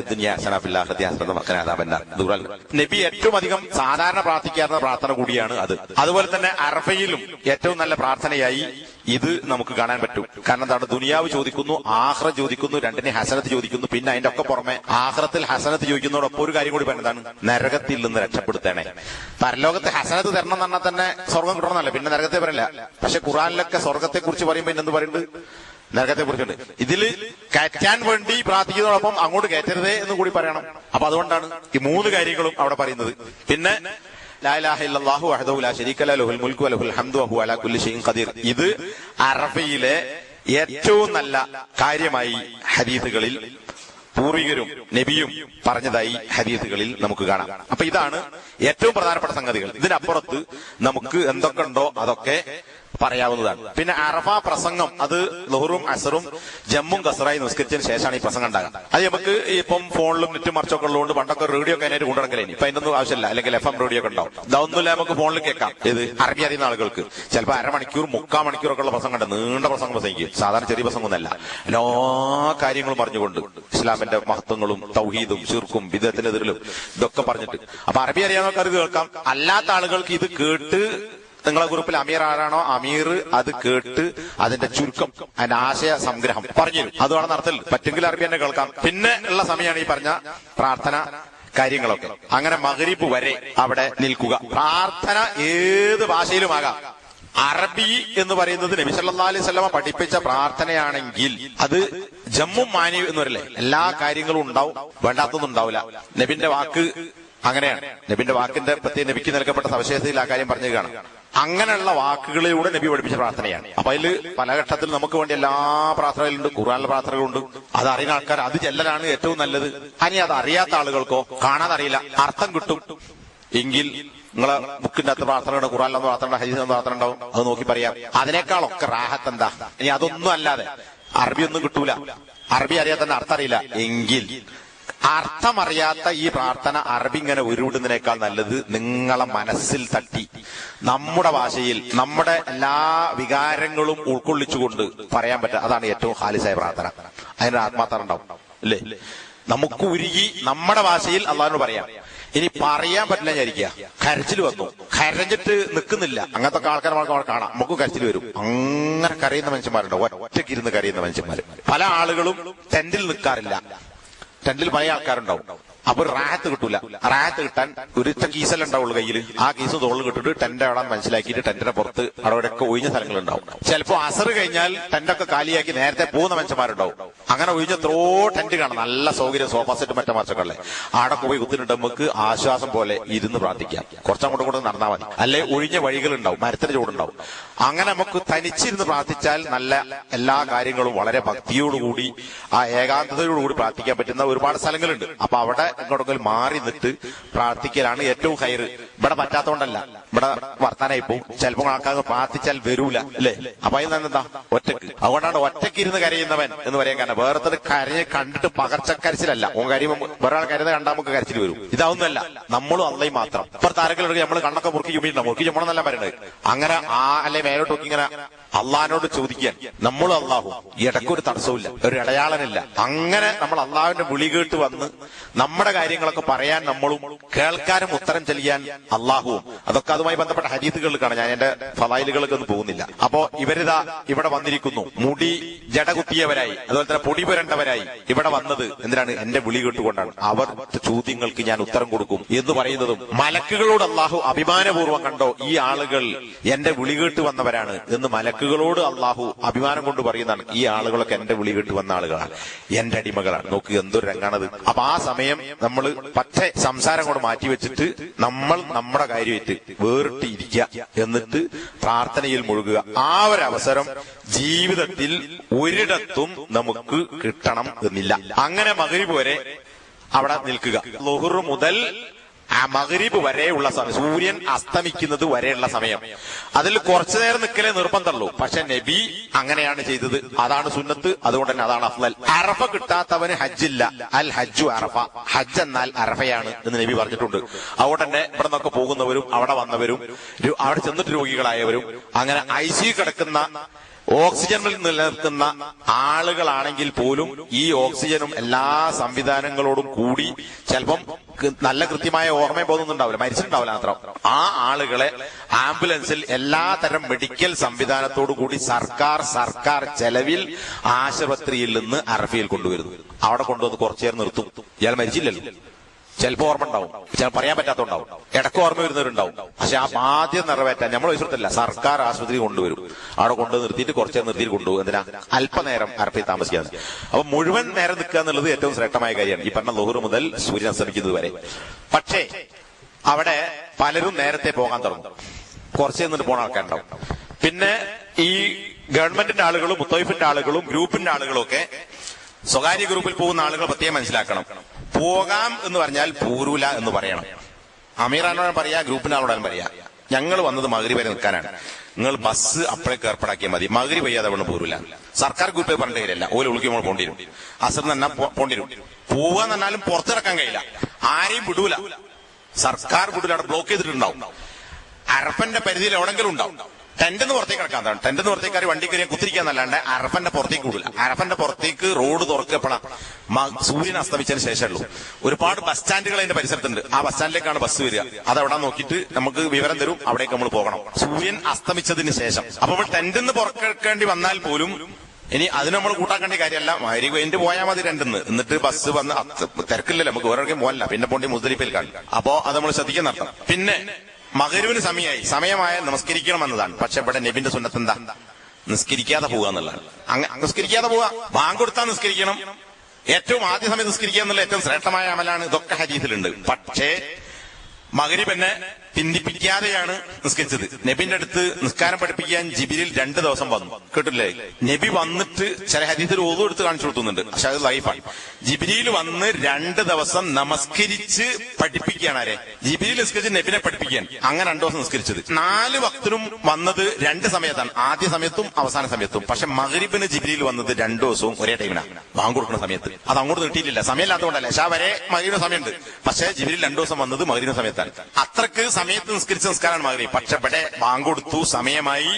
നബി ഏറ്റവും അധികം സാധാരണ പ്രാർത്ഥിക്കാത്ത പ്രാർത്ഥന കൂടിയാണ് അത്. അതുപോലെ തന്നെ അറഫയിലും ഏറ്റവും നല്ല പ്രാർത്ഥനയായി ഇത് നമുക്ക് കാണാൻ പറ്റും. കാരണം എന്താണ്? ദുനിയാവ് ചോദിക്കുന്നു ആഹ്റ ചോദിക്കുന്നു രണ്ടിനെ ഹസനത്ത് ചോദിക്കുന്നു. പിന്നെ അതിന്റെ ഒക്കെ പുറമെ ആഹ്റത്തിൽ ഹസനത്ത് ചോദിക്കുന്നതോടൊപ്പം ഒരു കാര്യം കൂടി പറഞ്ഞതാണ്. നരകത്തിൽ നിന്ന് രക്ഷപ്പെടുത്തേണേ. പരലോകത്തെ ഹസനത്ത് തരണം എന്ന് തന്നെ സ്വർഗം കിട്ടണമെന്നല്ല. പിന്നെ നരകത്തെ പറയില്ല. പക്ഷെ ഖുറാനിലൊക്കെ സ്വർഗത്തെ കുറിച്ച് പറയുമ്പോൾ എന്ത് പറയുന്നുണ്ട്? നരകത്തെ കുറിച്ചുണ്ട് ഇതിൽ കയറ്റാൻ വേണ്ടി പ്രാർത്ഥിക്കുന്നതോടൊപ്പം അങ്ങോട്ട് കയറ്റരുതേ എന്ന് കൂടി പറയണം. അപ്പൊ അതുകൊണ്ടാണ് ഈ മൂന്ന് കാര്യങ്ങളും അവിടെ പറയുന്നത്. പിന്നെ ഇത് അറഫയിലെ ഏറ്റവും നല്ല കാര്യമായി ഹദീസുകളിൽ പൂർവികരും നബിയും പറഞ്ഞതായി ഹദീസുകളിൽ നമുക്ക് കാണാം. അപ്പൊ ഇതാണ് ഏറ്റവും പ്രധാനപ്പെട്ട സംഗതികൾ. ഇതിനപ്പുറത്ത് നമുക്ക് എന്തൊക്കെ ഉണ്ടോ അതൊക്കെ പറയാവുന്നതാണ്. പിന്നെ അറഫ പ്രസംഗം അത് ലഹുറും അസറും ജമ്മും കസറായി നിസ്കരിച്ചതിന് ശേഷമാണ് ഈ പ്രസംഗം ഉണ്ടാകുക. അത് നമുക്ക് ഇപ്പം ഫോണിലും നെറ്റും മറിച്ചൊക്കെ ഉള്ളതുകൊണ്ട് പണ്ടൊക്കെ റേഡിയോ ഒക്കെ അതിനായിട്ട് കൊണ്ടുനടക്കലേനി ഇപ്പൊ അതിനൊന്നും ആവശ്യമില്ല. അല്ലെങ്കിൽ എഫ് എം റേഡിയോ ഒക്കെ ഉണ്ടാവും. ഇതൊന്നുമില്ല നമുക്ക് ഫോണിൽ കേൾക്കാം. ഇത് അറബി അറിയുന്ന ആളുകൾക്ക്. ചിലപ്പോൾ അരമണിക്കൂർ മുക്കാൽ മണിക്കൂറൊക്കെ ഉള്ള പ്രസംഗം ഉണ്ട് നീണ്ട പ്രസംഗം പ്രസംഗിക്കും. സാധാരണ ചെറിയ പ്രസംഗം ഒന്നല്ല എല്ലാ കാര്യങ്ങളും പറഞ്ഞുകൊണ്ട് ഇസ്ലാമിന്റെ മഹത്വങ്ങളും തൗഹീദും ഷിർക്കും വിധത്തിനെതിരിലും ഇതൊക്കെ പറഞ്ഞിട്ട്. അപ്പൊ അറബി അറിയാവുന്നവർക്ക് ഇത് കേൾക്കാം. അല്ലാത്ത ആളുകൾക്ക് ഇത് കേട്ട് നിങ്ങളെ ഗ്രൂപ്പിൽ അമീർ ആരാണോ അമീർ അത് കേട്ട് അതിന്റെ ചുരുക്കം അതിന്റെ ആശയ സംഗ്രഹം പറഞ്ഞു അതുമാണ് നടത്തൽ. പറ്റെങ്കിൽ അറബി തന്നെ കേൾക്കാം. പിന്നെ ഉള്ള സമയമാണ് ഈ പറഞ്ഞ പ്രാർത്ഥന കാര്യങ്ങളൊക്കെ. അങ്ങനെ മകരീപ്പ് വരെ അവിടെ നിൽക്കുക. പ്രാർത്ഥന ഏത് ഭാഷയിലുമാകാം അറബി എന്ന് പറയുന്നത് നബി സല്ലാ അലൈഹി വസല്ലമ പഠിപ്പിച്ച പ്രാർത്ഥനയാണെങ്കിൽ അത് ജമ്മു മാനി എന്ന് പറയില്ലേ എല്ലാ കാര്യങ്ങളും ഉണ്ടാവും. വേണ്ടാത്തൊന്നും ഉണ്ടാവില്ല. നബിന്റെ വാക്ക് അങ്ങനെയാണ്. നബിന്റെ വാക്കിന്റെ പ്രത്യേക നബിക്ക് നൽകപ്പെട്ട സവിശേഷതയിൽ ആ കാര്യം പറഞ്ഞു കാണാം അങ്ങനെയുള്ള വാക്കുകളിലൂടെ നബി പഠിപ്പിച്ച പ്രാർത്ഥനയാണ്. അപ്പൊ അതിൽ പല ഘട്ടത്തിൽ നമുക്ക് വേണ്ടി എല്ലാ പ്രാർത്ഥനകളുണ്ട് ഖുറാനിലെ പ്രാർത്ഥനകളുണ്ട്. അത് അറിയുന്ന ആൾക്കാർ അത് ചെല്ലലാണ് ഏറ്റവും നല്ലത്. അനി അത് അറിയാത്ത ആളുകൾക്കോ കാണാതെ അറിയില്ല. അർത്ഥം കിട്ടും. എങ്കിൽ നിങ്ങളെ ബുക്കിന്റെ അകത്ത് പ്രാർത്ഥനയുണ്ട് ഖുറാനിലൊന്ന് പ്രാർത്ഥന ഹരി പ്രാർത്ഥന ഉണ്ടാവും അത് നോക്കി പറയാം. അതിനേക്കാളൊക്കെ റാഹത്ത് എന്താ? ഇനി അതൊന്നും അല്ലാതെ അറബി ഒന്നും കിട്ടൂല. അറബി അറിയാത്ത അർത്ഥം അറിയില്ല. എങ്കിൽ അർത്ഥമറിയാത്ത ഈ പ്രാർത്ഥന അറബി ഇങ്ങനെ ഉരുവിടുന്നതിനേക്കാൾ നല്ലത് നിങ്ങളെ മനസ്സിൽ തട്ടി. നമ്മുടെ ഭാഷയിൽ നമ്മുടെ എല്ലാ വികാരങ്ങളും ഉൾക്കൊള്ളിച്ചുകൊണ്ട് പറയാൻ പറ്റുക. അതാണ് ഏറ്റവും ഹാലിസായ പ്രാർത്ഥന. അതിനൊരു ആത്മാർത്ഥം ഉണ്ടാവും അല്ലേ? നമുക്ക് ഉരുകി നമ്മുടെ ഭാഷയിൽ അള്ളാഹിനോട് പറയാം. ഇനി പറയാൻ പറ്റില്ല വിചാരിക്കുക. കരച്ചിൽ വന്നു. കരഞ്ഞിട്ട് നിൽക്കുന്നില്ല. അങ്ങനത്തെ ആൾക്കാർ നമുക്ക് കാണാം. നമുക്ക് കരച്ചിൽ വരും. അങ്ങനെ കരയുന്ന മനുഷ്യന്മാരുണ്ട്. ഒറ്റയ്ക്കിരുന്ന് കരയുന്ന മനുഷ്യന്മാർ പല ആളുകളും ടെന്റിൽ നിൽക്കാറില്ല. ടെന്റിൽ പല ആൾക്കാരുണ്ടാവും. അപ്പൊ റാഹത്ത് കിട്ടൂല. റാഹത്ത് കിട്ടാൻ ഒരു കീസല്ല ഉണ്ടാവുള്ളൂ കയ്യിൽ ആ കീസ് തോൾ കിട്ടിട്ട് ടെന്റ് അവിടെ മനസ്സിലാക്കിയിട്ട് ടെന്റിന്റെ പുറത്ത് അവിടെയൊക്കെ ഒഴിഞ്ഞ സ്ഥലങ്ങളുണ്ടാവും. ചിലപ്പോ അസർ കഴിഞ്ഞാൽ ടെന്റൊക്കെ കാലിയാക്കി നേരത്തെ പോകുന്ന മനുഷ്യന്മാരുണ്ടാവും. അങ്ങനെ ഒഴിഞ്ഞ ത്രോ ടെന്റ് കാണാം. നല്ല സൗകര്യം സോഫ സെറ്റ് മറ്റേ മറിച്ചൊക്കെ അവിടെ പോയി കുത്തിനിട്ട് നമുക്ക് ആശ്വാസം പോലെ ഇരുന്ന് പ്രാർത്ഥിക്കാം. കുറച്ചങ്ങോട്ടും കൂടെ നടന്നാൽ മതി. അല്ലെ ഒഴിഞ്ഞ വഴികളുണ്ടാവും. മരത്തിന്റെ ചൂടുണ്ടാവും അങ്ങനെ നമുക്ക് തനിച്ചിരുന്ന് പ്രാർത്ഥിച്ചാൽ നല്ല എല്ലാ കാര്യങ്ങളും വളരെ ഭക്തിയോടുകൂടി ആ ഏകാന്തതയോടുകൂടി പ്രാർത്ഥിക്കാൻ പറ്റുന്ന ഒരുപാട് സ്ഥലങ്ങളുണ്ട്. അപ്പൊ അവിടെ എങ്ങോട്ടെങ്കിലും മാറി നിന്നിട്ട് പ്രാർത്ഥിക്കലാണ് ഏറ്റവും ഹൈറ് ഇവിടെ പറ്റാത്തോണ്ടല്ല. ഇവിടെ വർത്താനായി പോകും ചിലപ്പോൾ ആൾക്കാർ പ്രാർത്ഥിച്ചാൽ വരൂല അല്ലേ? അപ്പൊ അതിൽ നിന്നെന്താ? ഒറ്റയ്ക്ക്. അതുകൊണ്ടാണ് ഒറ്റയ്ക്ക് ഇരുന്ന് കരയുന്നവൻ എന്ന് പറയാൻ കാരണം. വേറെ കരഞ്ഞ് കണ്ടിട്ട് പകർച്ചക്കരച്ചിലല്ല. ഓൻ കരയുമ്പോൾ വേറെ ആൾ കരുത കണ്ടാൽ നമുക്ക് കരച്ചിൽ വരും. ഇതാവുന്നല്ല നമ്മളും അള്ളയും മാത്രം. ഇപ്പുറത്ത് ആരെങ്കിലും നമ്മൾ കണ്ണൊക്കെ മുറുക്കി ചുമ്മിട്ടുണ്ടാവും മുറുക്കി ചുമ്മണെന്നല്ല പറയുന്നത് അങ്ങനെ ആ അല്ലെ മേലോട്ട് നോക്കി ഇങ്ങനെ അള്ളഹാനോട് ചോദിക്കാൻ. നമ്മളും അള്ളാഹു. ഇടയ്ക്കൊരു ഇല്ല ഒരു ഇടയാളനില്ല. അങ്ങനെ നമ്മൾ അള്ളാഹുവിന്റെ വിളി കേട്ട് വന്ന് നമ്മുടെ കാര്യങ്ങളൊക്കെ പറയാൻ നമ്മളും കേൾക്കാനും ഉത്തരം ചെല്ലിയാൻ അള്ളാഹുവും അതൊക്കെ അതുമായി ബന്ധപ്പെട്ട ഹരീതുകൾ കാണാം. ഞാൻ എന്റെ ഫലായിലുകൾക്ക് ഒന്നും പോകുന്നില്ല. അപ്പോ ഇവരിതാ ഇവിടെ വന്നിരിക്കുന്നു. മുടി ജട കുത്തിയവരായി അതുപോലെ തന്നെ പൊടി പുരണ്ടവരായി ഇവിടെ വന്നത് എന്തിനാണ്? എന്റെ വിളി കേട്ടുകൊണ്ടാണ്. അവർ ചോദ്യങ്ങൾക്ക് ഞാൻ ഉത്തരം കൊടുക്കും എന്ന് പറയുന്നതും മലക്കുകളോട് അള്ളാഹു അഭിമാനപൂർവം കണ്ടോ ഈ ആളുകൾ എന്റെ വിളി കേട്ട് വന്നവരാണ് എന്ന് മലക്കുകളോട് അള്ളാഹു അഭിമാനം കൊണ്ട് പറയുന്നതാണ്. ഈ ആളുകളൊക്കെ എന്റെ വിളി കേട്ട് വന്ന ആളുകളാണ്. എന്റെ അടിമകളാണ്. നോക്ക് എന്തൊരു രംഗാണത്. അപ്പൊ ആ സമയം നമ്മൾ പറ്റ സംസാരം കൊണ്ട് മാറ്റി വെച്ചിട്ട് നമ്മൾ നമ്മുടെ കാര്യമായിട്ട് വേറിട്ട് ഇരിക്കുക എന്നിട്ട് പ്രാർത്ഥനയിൽ മുഴുകുക. ആ ഒരു അവസരം ജീവിതത്തിൽ ഒരിടത്തും നമുക്ക് കിട്ടണം എന്നില്ല. അങ്ങനെ മകരി പോരെ അവിടെ നിൽക്കുക. ലുഹുർ മുതൽ ആ മകരീബ് വരെയുള്ള സമയം സൂര്യൻ അസ്തമിക്കുന്നത് വരെയുള്ള സമയം. അതിൽ കുറച്ചു നേരം നിൽക്കലേ നിർബന്ധമുള്ളൂ. പക്ഷെ നബി അങ്ങനെയാണ് ചെയ്തത്. അതാണ് സുന്നത്ത് അതുകൊണ്ട് തന്നെ അതാണ് അഫ്ലൽ അറഫ കിട്ടാത്തവന് ഹജ്ജില്ല. അൽ ഹജ്ജു അറഫ. ഹജ്ജ് എന്നാൽ അറഫയാണ് എന്ന് നബി പറഞ്ഞിട്ടുണ്ട്. അതുകൊണ്ട് തന്നെ ഇവിടെ നിന്നൊക്കെ പോകുന്നവരും അവിടെ വന്നവരും അവിടെ ചെന്നിട്ട് രോഗികളായവരും അങ്ങനെ ഐ സി കിടക്കുന്ന ഓക്സിജനിൽ നിലനിർത്തുന്ന ആളുകളാണെങ്കിൽ പോലും ഈ ഓക്സിജനും എല്ലാ സംവിധാനങ്ങളോടും കൂടി ചിലപ്പം നല്ല കൃത്യമായ ഓർമ്മ പോകുന്നുണ്ടാവില്ല. മരിച്ചിട്ടുണ്ടാവില്ല മാത്രം. ആ ആളുകളെ ആംബുലൻസിൽ എല്ലാ തരം മെഡിക്കൽ സംവിധാനത്തോടു കൂടി സർക്കാർ സർക്കാർ ചെലവിൽ ആശുപത്രിയിൽ നിന്ന് അറഫിയിൽ കൊണ്ടുവരുന്നു. അവിടെ കൊണ്ടുവന്ന് കുറച്ചേരം നിർത്തും. ഇയാൾ മരിച്ചില്ലല്ലോ. ചിലപ്പോ ഓർമ്മ ഉണ്ടാവും. ചില പറയാൻ പറ്റാത്തതുണ്ടാവും. ഇടയ്ക്ക് ഓർമ്മ വരുന്നവരുണ്ടാവും. പക്ഷെ ആ ആദ്യം നിറവേറ്റാൻ നമ്മൾ വിശ്രത്തില്ല സർക്കാർ ആശുപത്രി കൊണ്ടുവരും. അവിടെ കൊണ്ടു നിർത്തിയിട്ട് കുറച്ചു നിർത്തിയിട്ട് കൊണ്ടുപോകും. എന്തിനാ? അല്പനേരം അർപ്പി താമസിക്കാതെ. അപ്പൊ മുഴുവൻ നേരം നിൽക്കുക എന്നുള്ളത് ഏറ്റവും ശ്രേഷ്ഠമായ കാര്യമാണ്. ഈ പറഞ്ഞ ലോഹറ് മുതൽ സൂര്യൻ അസ്തമിക്കുന്നത് വരെ. പക്ഷേ അവിടെ പലരും നേരത്തെ പോകാൻ തുടങ്ങും. കുറച്ച് നിന്നിട്ട് പോണ ആൾക്കാരുണ്ടാവും. പിന്നെ ഈ ഗവൺമെന്റിന്റെ ആളുകളും മുത്തൈഫിന്റെ ആളുകളും ഗ്രൂപ്പിന്റെ ആളുകളും ഒക്കെ സ്വകാര്യ ഗ്രൂപ്പിൽ പോകുന്ന ആളുകൾ പ്രത്യേകം മനസ്സിലാക്കണം. പോകാം എന്ന് പറഞ്ഞാൽ പൂരൂല എന്ന് പറയണം. അമീറാനോടും പറയാ ഗ്രൂപ്പിന്റെ ആളോടും പറയാ. ഞങ്ങൾ വന്നത് മകരി വരെ നിൽക്കാനാണ്. നിങ്ങൾ ബസ് അപ്പോഴേക്ക് ഏർപ്പാടാക്കിയാൽ മതി. മകരി പെയ്യാതെ അവിടെ പോരൂല. സർക്കാർ ഗ്രൂപ്പിൽ പറഞ്ഞ കാര്യമല്ല. ഓല വിളിക്കുമ്പോൾ പോണ്ടി അസർ തന്നെ പോണ്ടി വരും. പോവാന്ന് പറഞ്ഞാലും പുറത്തിറക്കാൻ കഴിയില്ല. ആരെയും വിടൂല. സർക്കാർ വിടൂല. അവിടെ ബ്ലോക്ക് ചെയ്തിട്ടുണ്ടാവും. അറപ്പന്റെ പരിധിയിൽ എവിടെങ്കിലും ഉണ്ടാവും. ടെന്റിന്ന് പുറത്തേക്ക് കിടക്കാൻ ടെന്റിന്ന് പുറത്തേക്ക് കയറി വണ്ടി കയറി കുത്തിരിക്കാന്നല്ലാണ്ട് അറഫന്റെ പുറത്തേക്ക് കൂടില്ല അറഫന്റെ പുറത്തേക്ക് റോഡ് തുറക്കപ്പെടാം സൂര്യൻ അസ്തമിച്ചതിന് ശേഷമുള്ളൂ. ഒരുപാട് ബസ് സ്റ്റാൻഡുകൾ അതിന്റെ പരിസരത്തുണ്ട്. ആ ബസ് സ്റ്റാൻഡിലേക്കാണ് ബസ് വരിക. അത് അവിടെ നോക്കിയിട്ട് നമുക്ക് വിവരം തരും. അവിടേക്ക് നമ്മൾ പോകണം. സൂര്യൻ അസ്തമിച്ചതിന് ശേഷം. അപ്പൊ നമ്മൾ ടെന്റിന്ന് പുറക്കേണ്ടി വന്നാൽ പോലും ഇനി അതിന് നമ്മൾ കൂട്ടാക്കേണ്ട കാര്യമല്ല. മരി കഴിഞ്ഞിട്ട് പോയാൽ മതി രണ്ടെന്ന് എന്നിട്ട് ബസ് വന്ന് തിരക്കില്ലല്ലോ. നമുക്ക് വേറെ പോകല്ല പിന്നെ പോണ്ടി മുതലിപ്പിൽ കാണും. അപ്പോ അത് നമ്മൾ ശ്രദ്ധിക്കാൻ നടത്തണം പിന്നെ മകരുവിന് സമയമായി സമയമായ നമസ്കരിക്കണം എന്നതാണ് പക്ഷെ ഇവിടെ നബിന്റെ സുന്നത്ത് എന്താ? നിസ്കരിക്കാതെ പോവുക എന്നുള്ളതാണ്. നിസ്കരിക്കാതെ പോവുക. ബാങ്ക് കൊടുത്താൽ നിസ്കരിക്കണം. ഏറ്റവും ആദ്യ സമയം നിസ്കരിക്കുക എന്നുള്ള ഏറ്റവും ശ്രേഷ്ഠമായ അമലാണ് ഇതൊക്കെ ഹരീതിലുണ്ട് പക്ഷേ മകരി പിന്നെ പിന്തിപ്പിക്കാതെയാണ് നിസ്കരിച്ചത്. നബിന്റെ അടുത്ത് നിസ്കാരം പഠിപ്പിക്കാൻ ജിബിരിൽ രണ്ട് ദിവസം വന്നു. കേട്ടില്ലേ? നബി വന്നിട്ട് ചില ഹദീസിൽ ഓതു എടുത്ത് കാണിച്ചു കൊടുക്കുന്നുണ്ട്. പക്ഷെ അത് ലൈഫാണ് ജിബിരിയിൽ വന്ന് രണ്ട് ദിവസം നമസ്കരിച്ച് പഠിപ്പിക്കുകയാണ് ആരെ? ജിബിരിയിൽ നിസ്കരിച്ച് നബിനെ പഠിപ്പിക്കാൻ. അങ്ങനെ രണ്ടു ദിവസം നിസ്കരിച്ചത്. നാല് ഭക്തരും വന്നത് രണ്ട് സമയത്താണ്. ആദ്യ സമയത്തും അവസാന സമയത്തും. പക്ഷെ മകരിബിന് ജിബിരിയിൽ വന്നത് രണ്ടു ദിവസവും ഒരേ ടൈമിനാണ് ബാങ്ക് കൊടുക്കുന്ന സമയത്ത്. അത് അങ്ങോട്ട് നീട്ടിയിട്ടില്ല. സമയമില്ലാത്തതുകൊണ്ടല്ല. പക്ഷെ വരെ മകരിന് സമയമുണ്ട്. പക്ഷെ ജിബിലിൽ രണ്ടു ദിവസം വന്നത് മകരിന് സമയത്താണ്. അത്രയ്ക്ക് സമയത്ത് നിസ്കരിച്ച നിസ്കാരമാണ് മകരി പക്ഷെ ഇവിടെ ബാങ്ക് കൊടുത്തു. സമയമായി.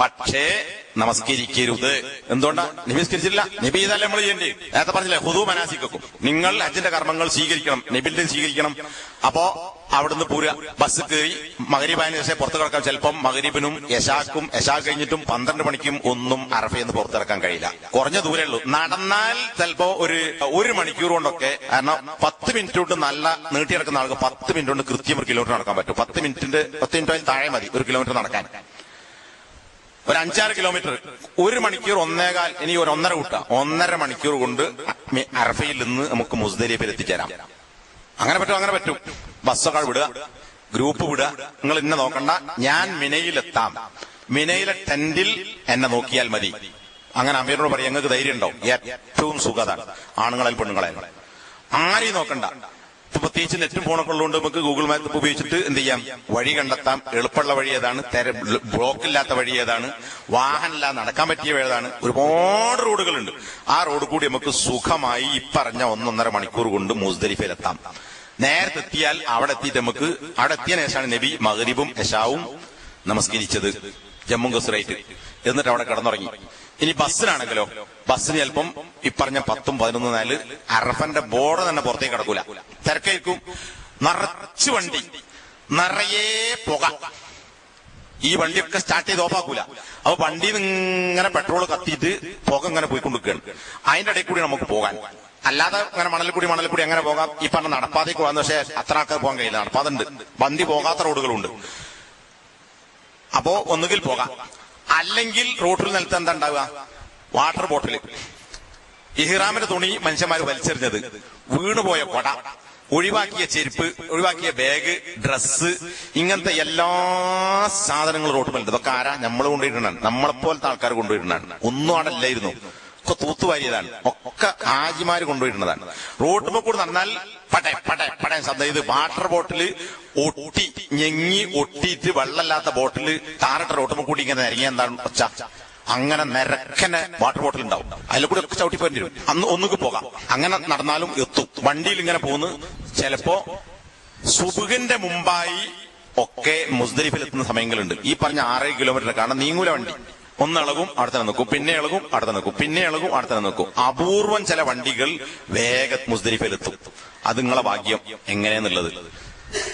പക്ഷേ നമസ്കരിക്കരുത്. എന്തുകൊണ്ടാ? നമസ്കരിച്ചില്ല നബി ഇതല്ല നമ്മൾ ചെയ്യേണ്ടി നേരത്തെ പറഞ്ഞില്ലേ ഹുദു മനാസിക്കും നിങ്ങൾ അച്ഛന്റെ കർമ്മങ്ങൾ സ്വീകരിക്കണം നബിന്റെ സ്വീകരിക്കണം. അപ്പോ അവിടുന്ന് പൂര ബസ് കയറി മകരീബായതിനു ശേഷം പുറത്തു കിടക്കാൻ ചിലപ്പം മകരീബിനും യശാക്കും യശാ കഴിഞ്ഞിട്ടും പന്ത്രണ്ട് മണിക്കും ഒന്നും അറഫയെന്ന് പുറത്തിറക്കാൻ കഴിയില്ല. കുറഞ്ഞ ദൂരേ ഉള്ളൂ. നടന്നാൽ ചിലപ്പോ ഒരു ഒരു മണിക്കൂർ കൊണ്ടൊക്കെ കാരണം പത്ത് മിനിറ്റ് കൊണ്ട് നല്ല നീട്ടിയെടുക്കുന്ന ആൾക്ക് പത്ത് മിനിറ്റ് കൊണ്ട് കൃത്യം ഒരു കിലോമീറ്റർ നടക്കാൻ പറ്റും. പത്ത് മിനിറ്റിന്റെ പത്ത് മിനിറ്റ് താഴെ മതി ഒരു കിലോമീറ്റർ നടക്കാൻ. ഒരു അഞ്ചാറ് കിലോമീറ്റർ. ഒരു മണിക്കൂർ ഒന്നേകാൽ ഇനി ഒരു ഒന്നര കൂട്ട. ഒന്നര മണിക്കൂർ കൊണ്ട് അറഫയിൽ നിന്ന് നമുക്ക് മുസ്ദലിഫിൽ എത്തിച്ചേരാം. അങ്ങനെ പറ്റും അങ്ങനെ പറ്റും. ബസ്സൊക്കെ വിടുക ഗ്രൂപ്പ് വിടുക. നിങ്ങൾ ഇന്നെ നോക്കണ്ട ഞാൻ മിനയിലെത്താം. മിനയിലെ ടെന്റിൽ എന്നെ നോക്കിയാൽ മതി. അങ്ങനെ അമീറിനോട് പറയും ഞങ്ങൾക്ക് ധൈര്യം ഉണ്ടാവും. ഏറ്റവും സുഖതാണ്. ആണുങ്ങളെ പെണ്ണുങ്ങളെ ആരെയും നോക്കണ്ട. പ്രത്യേകിച്ച് നെറ്റും ഫോണൊക്കെ ഉള്ളതുകൊണ്ട് നമുക്ക് ഗൂഗിൾ മാപ്പ് ഉപയോഗിച്ചിട്ട് എന്ത് ചെയ്യാം? വഴി കണ്ടെത്താം. എളുപ്പമുള്ള വഴി ഏതാണ്? തെര ബ്ലോക്ക് ഇല്ലാത്ത വഴി ഏതാണ്? വാഹനമില്ലാതെ നടക്കാൻ പറ്റിയ ഏതാണ്? ഒരുപാട് റോഡുകളുണ്ട്. ആ റോഡ് കൂടി നമുക്ക് സുഖമായി ഈ പറഞ്ഞ ഒന്നൊന്നര മണിക്കൂർ കൊണ്ട് മുസ്ദലിഫയിലെത്താം നേരത്തെ എത്തിയാൽ അവിടെ എത്തിയിട്ട് നമുക്ക് അവിടെ എത്തിയ ശേഷമാണ് നബി മഹരിബും യശാവും നമസ്കരിച്ചത്. ജമ്മു കസുറായിട്ട് എന്നിട്ട് അവിടെ കിടന്നുറങ്ങി. ഇനി ബസ്സിനാണെങ്കിലോ? ബസ്സിന് ചിലപ്പം ഈ പറഞ്ഞ പത്തും പതിനൊന്നും നാല് അറഫന്റെ ബോർഡ് തന്നെ പുറത്തേക്ക് കിടക്കൂല. തിരക്കേക്കും നിറച്ചു വണ്ടി. നിറയെ പുക. ഈ വണ്ടിയൊക്കെ സ്റ്റാർട്ട് ചെയ്ത് ഓഫാക്കൂല. അപ്പൊ വണ്ടിയിൽ ഇങ്ങനെ പെട്രോൾ കത്തിയിട്ട് പുക ഇങ്ങനെ പോയിക്കൊണ്ടിരിക്കുകയാണ്. അതിന്റെ ഇടയിൽ കൂടി നമുക്ക് പോകാൻ. അല്ലാതെ അങ്ങനെ മണലിൽ കൂടി മണലിൽ കൂടി അങ്ങനെ പോകാം? ഈ പറഞ്ഞ നടപ്പാതേക്ക് പോകാന്ന് പക്ഷേ അത്ര ആൾക്കാർ പോകാൻ കഴിയില്ല. നടപ്പാതുണ്ട് വണ്ടി പോകാത്ത റോഡുകളുണ്ട്. അപ്പോ ഒന്നുകിൽ പോകാം. അല്ലെങ്കിൽ റോഡിൽ നിലത്ത് എന്താ ഉണ്ടാവുക? വാട്ടർ ബോട്ടിൽ ഇഹ്റാമിന്റെ തുണി മനുഷ്യന്മാർ വലിച്ചെറിഞ്ഞത്. വീണുപോയ കൊട ഒഴിവാക്കിയ ചെരുപ്പ് ഒഴിവാക്കിയ ബാഗ് ഡ്രസ്സ് ഇങ്ങനത്തെ എല്ലാ സാധനങ്ങളും റോട്ടുമല്ല ഇതൊക്കെ ആരാ നമ്മൾ കൊണ്ടുപോയിട്ടാണ് നമ്മളെപ്പോലത്തെ ആൾക്കാർ കൊണ്ടുപോയിട്ടാണ് ഒന്നും അവിടെ ഇല്ലായിരുന്നു ഒക്കെ തൂത്തുവാരിയതാണ്. ഒക്കെ ആജിമാര് കൊണ്ടുപോയിരുന്നതാണ് റോട്ടുമ്പോ കൂടെ നടന്നാൽ പടേ പട പട ശബ്ദം. ഇത് വാട്ടർ ബോട്ടിൽ ഒട്ടി ഞെങ്ങി ഒട്ടിയിട്ട് വെള്ളമില്ലാത്ത ബോട്ടിൽ താറിട്ട റോട്ടുമ്പോ കൂടി ഇങ്ങനെ ഇറങ്ങിയ എന്താണ്? ഒച്ച അങ്ങനെ നിരക്കനെ വാട്ടർ ബോട്ടിൽ ഉണ്ടാവും. അതിൽ കൂടെ ഒക്കെ ചവിട്ടി പോയി അന്ന് ഒന്നുക്ക് പോകാം. അങ്ങനെ നടന്നാലും എത്തും. വണ്ടിയിൽ ഇങ്ങനെ പോന്ന് ചിലപ്പോ സുബുഖിന്റെ മുമ്പായി ഒക്കെ മുസ്ദലിഫിൽ എത്തുന്ന സമയങ്ങളുണ്ട്. ഈ പറഞ്ഞ ആറ് കിലോമീറ്റർ കാരണം നീങ്ങൂല വണ്ടി. ഒന്ന് ഇളകും അടുത്ത നിൽക്കും. പിന്നെ ഇളകും അടുത്ത നിൽക്കും. പിന്നെ ഇളകും അടുത്ത നിൽക്കും. അപൂർവം ചില വണ്ടികൾ വേഗ മുസ്ദലിഫിൽ എത്തും. അത് നിങ്ങളെ ഭാഗ്യം. എങ്ങനെയെന്നുള്ളത്.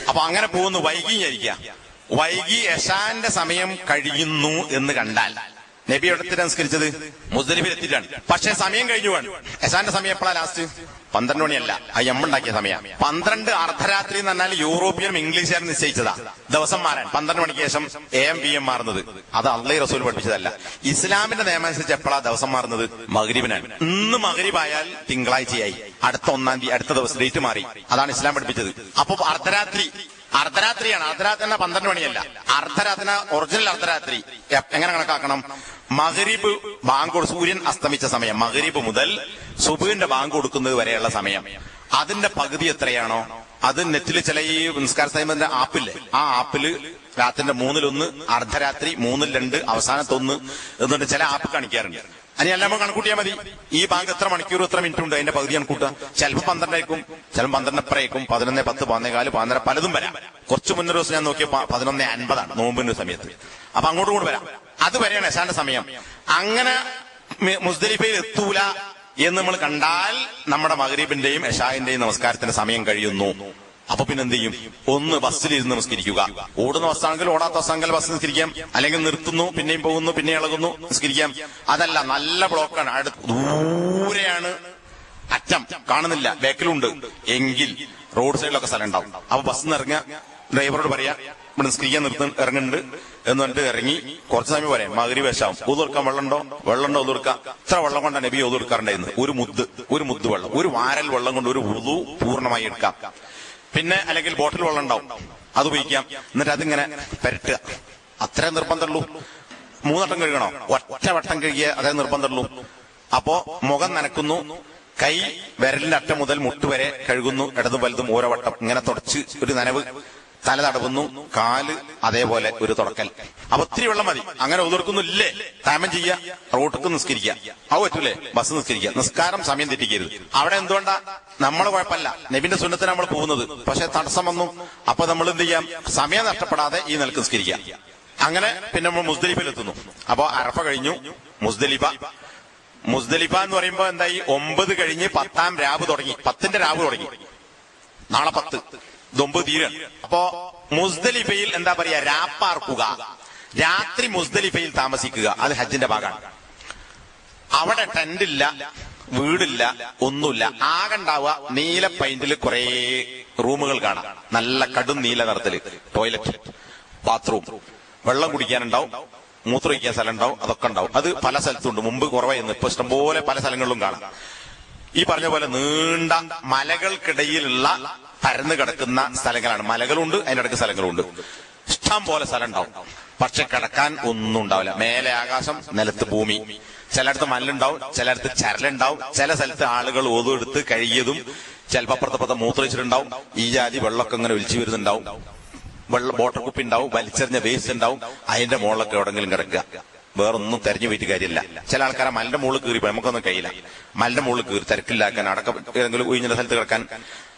അപ്പൊ അങ്ങനെ പോകുന്നു. വൈകി വൈകിയായിരിക്കാം വൈകി യശാന്റെ സമയം കഴിയുന്നു എന്ന് കണ്ടാൽ. നബി എവിടത്തിൽ നിസ്കരിച്ചത് മുസ്ദലിഫിൽ എത്തിയിട്ടാണ് പക്ഷെ സമയം കഴിഞ്ഞു വേണം യശാന്റെ സമയം എപ്പോഴാ ലാസ്റ്റ് പന്ത്രണ്ട് മണിയല്ല. ആ എമ്മുണ്ടാക്കിയ സമയം. പന്ത്രണ്ട് അർദ്ധരാത്രി എന്ന് പറഞ്ഞാൽ യൂറോപ്യനും ഇംഗ്ലീഷുകാരും നിശ്ചയിച്ചതാ. ദിവസം മാറാൻ. പന്ത്രണ്ട് മണിക്ക് ശേഷം എ എം പി എം മാറുന്നത്. അത് അള്ളി റസൂൽ പഠിപ്പിച്ചതല്ല. ഇസ്ലാമിന്റെ നിയമം അനുസരിച്ച് എപ്പോഴാ ദിവസം മാറുന്നത്? മകരീബിനാണ് ഇന്ന് മകരീബായാൽ തിങ്കളാഴ്ചയായി. അടുത്ത ഒന്നാം തീയതി അടുത്ത ദിവസം ഡേറ്റ് മാറി. അതാണ് ഇസ്ലാം പഠിപ്പിച്ചത്. അപ്പൊ അർദ്ധരാത്രി. അർദ്ധരാത്രിയാണ്. അർദ്ധരാത്രി പന്ത്രണ്ട് മണിയല്ല. അർദ്ധരാത്രി ഒറിജിനൽ അർദ്ധരാത്രി. എങ്ങനെ കണക്കാക്കണം? മഗരീബ് ബാങ്ക് സൂര്യൻ അസ്തമിച്ച സമയം മഹരീബ് മുതൽ സുബുവിന്റെ ബാങ്ക് കൊടുക്കുന്നത് വരെയുള്ള സമയം. അതിന്റെ പകുതി എത്രയാണോ? അത് നെറ്റിൽ ചില ഈ നിസ്കാര സൈമന്റെ ആപ്പില്ലേ? ആ ആപ്പിൽ രാത്രിന്റെ മൂന്നിലൊന്ന് അർദ്ധരാത്രി മൂന്നിൽ രണ്ട് അവസാനത്തൊന്ന് എന്നിട്ട് ചില ആപ്പ് കാണിക്കാറുണ്ട്. അനി എല്ലാം കണക്കൂട്ടിയാൽ മതി. ഈ ബാങ്ക് എത്ര മണിക്കൂർ എത്ര മിനിറ്റ് ഉണ്ട്? അതിന്റെ പകുതി കണക്കൂട്ടുക ചിലപ്പോൾ പന്ത്രണ്ടായിരിക്കും ചിലപ്പോൾ പന്ത്രണ്ടപ്പറയായിരിക്കും പതിനൊന്ന് പത്ത് പതിനേകാൽ പതിനര പലതും വരാം. കുറച്ച് മുന്നൊരു ദിവസം ഞാൻ നോക്കിയ പതിനൊന്ന് അൻപതാണ് നോമ്പിന്റെ സമയത്ത്. അപ്പൊ അങ്ങോട്ടും കൂടെ വരാം. അത് വരെയാണ് യശാന്റെ സമയം. അങ്ങനെ മുസ്ദലിഫയിൽ എത്തൂല എന്ന് നമ്മൾ കണ്ടാൽ നമ്മുടെ മകരീബിന്റെയും യശാന്റെയും നമസ്കാരത്തിന്റെ സമയം കഴിയുന്നു. അപ്പൊ പിന്നെ എന്ത് ചെയ്യും? ഒന്ന് ബസ്സിലിരുന്ന് നമസ്കരിക്കുക ഓടുന്ന ബസ്സാണെങ്കിൽ ഓടാത്ത ബസ്സാണെങ്കിൽ ബസ് നിസ്കരിക്കാം. അല്ലെങ്കിൽ നിർത്തുന്നു പിന്നെയും പോകുന്നു പിന്നെ ഇളകുന്നു നിസ്കരിക്കാം. അതല്ല നല്ല ബ്ലോക്കാണ്. അടുത്ത് ദൂരെയാണ് അറ്റം. കാണുന്നില്ല. ബാക്കിലുണ്ട്. എങ്കിൽ റോഡ് സൈഡിലൊക്കെ സ്ഥലം ഉണ്ടാവും. അപ്പൊ ബസ് ഇറങ്ങുക. ഡ്രൈവറോട് പറയാ ഇവിടെ നിസ്കരിക്കാൻ നിർത്തുന്നു ഇറങ്ങുന്നുണ്ട്. എന്ന് പറഞ്ഞിട്ട് ഇറങ്ങി കുറച്ചു സമയം പറയാം മകരി വേഷാവും ഒതുർക്കാൻ വെള്ളമുണ്ടോ? വെള്ളമുണ്ടോ ഒതുർക്കാം ഇത്ര വെള്ളം കൊണ്ടാണ് നബി ഒതുർക്കാറുണ്ടായിരുന്നു ഒരു മുദ് ഒരു മുദ് വെള്ളം. ഒരു വാരൽ വെള്ളം കൊണ്ട് ഒരു ഉതു പൂർണമായി എടുക്കാം. പിന്നെ അല്ലെങ്കിൽ ബോട്ടിൽ വെള്ളം ഉണ്ടാവും. അത് ഉപയോഗിക്കാം. എന്നിട്ട് അതിങ്ങനെ പെരട്ടുക. അത്രേ നിർബന്ധമുള്ളൂ. മൂന്നട്ടം കഴുകണോ? ഒറ്റ വട്ടം കഴുകിയ അതേ നിർബന്ധമുള്ളൂ. അപ്പോ മുഖം നനക്കുന്നു. കൈ വിരലിന്റെ അറ്റം മുതൽ മുട്ട് വരെ കഴുകുന്നു. ഇടതും വലുതും ഓരോ വട്ടം. ഇങ്ങനെ തുടച്ച് ഒരു നനവ്. തല തടവുന്നു കാൽ അതേപോലെ ഒരു തുടക്കൽ. അപ്പൊ ഒത്തിരി വെള്ളം മതി. അങ്ങനെ ഒതുർക്കുന്നില്ലേ താമം ചെയ്യുക റോട്ടിക്ക് നിസ്കരിക്കുക. അത് പറ്റൂലേ? ബസ് നിസ്കരിക്കുക. നിസ്കാരം സമയം തെറ്റിക്കരുത്. അവിടെ എന്തുകൊണ്ടാ? നമ്മളെ കുഴപ്പമില്ല. നബിന്റെ സുന്നത്തിന് നമ്മൾ പോകുന്നത്. പക്ഷെ തടസ്സം വന്നു. അപ്പൊ നമ്മൾ എന്ത് ചെയ്യാം? സമയം നഷ്ടപ്പെടാതെ ഈ നിലയ്ക്ക് നിസ്കരിക്കുക. അങ്ങനെ പിന്നെ നമ്മൾ മുസ്ദലിഫിലെത്തുന്നു. അപ്പൊ അറഫ കഴിഞ്ഞു. മുസ്ദലിഫ. മുസ്ദലിഫ എന്ന് പറയുമ്പോ എന്തായി? ഒമ്പത് കഴിഞ്ഞ് പത്താം രാവ് തുടങ്ങി. പത്തിന്റെ രാവ് തുടങ്ങി. നാളെ പത്ത്. തീരാണ് അപ്പോ മുസ്ദലിഫയിൽ എന്താ പറയാ? രാപ്പാർക്കുക. രാത്രി മുസ്ദലിഫയിൽ താമസിക്കുക. അത് ഹജ്ജിന്റെ ഭാഗമാണ് അവിടെ ടെന്റില്ല വീടില്ല ഒന്നുമില്ല. ആകണ്ടാവുക നീല പെയിന്റിൽ കുറെ റൂമുകൾ കാണാം. നല്ല കടും നീല നിറത്തിൽ. ടോയ്ലറ്റ് ബാത്റൂം വെള്ളം കുടിക്കാനുണ്ടാവും. മൂത്രമൊഴിക്കാൻ സ്ഥലം ഉണ്ടാവും അതൊക്കെ ഉണ്ടാവും. അത് പല സ്ഥലത്തുണ്ട്. മുമ്പ് കുറവായിരുന്നു. ഇപ്പൊ ഇഷ്ടംപോലെ പല സ്ഥലങ്ങളിലും കാണാം. ഈ പറഞ്ഞ പോലെ നീണ്ട മലകൾക്കിടയിലുള്ള പരന്നു കിടക്കുന്ന സ്ഥലങ്ങളാണ്. മലകളുണ്ട് അതിനിടയ്ക്ക് സ്ഥലങ്ങളുണ്ട്. ഇഷ്ടം പോലെ സ്ഥലം ഉണ്ടാവും പക്ഷെ കിടക്കാൻ ഒന്നും ഉണ്ടാവില്ല. മേലെ ആകാശം നിലത്ത് ഭൂമി. ചിലയിടത്ത് മല്ലുണ്ടാവും ചിലയിടത്ത് ചരലുണ്ടാവും. ചില സ്ഥലത്ത് ആളുകൾ ഓതെടുത്ത് കഴുകിയതും ചിലപ്പോ അപ്പുറത്തപ്പുറത്ത് മൂത്രയിച്ചിട്ടുണ്ടാവും ഈ ജാതി വെള്ളമൊക്കെ ഇങ്ങനെ ഒലിച്ചു വരുന്നുണ്ടാവും. വെള്ളം ബോട്ടർ കുപ്പി ഉണ്ടാവും വലിച്ചെറിഞ്ഞ വേസ്റ്റ് ഉണ്ടാവും. അതിന്റെ മുകളിലൊക്കെ എവിടെങ്കിലും കിടക്കുക. വേറൊന്നും തെരഞ്ഞു പോയിട്ട് കാര്യമില്ല. ചില ആൾക്കാരെ മലിന്റെ മുകളിൽ കയറി നമുക്കൊന്നും കഴിയില്ല. മലിന്റെ മുകളിൽ കയറി തിരക്കില്ലാക്കാൻ അടക്കം ഏതെങ്കിലും ഒഴിഞ്ഞ സ്ഥലത്ത് കിടക്കാൻ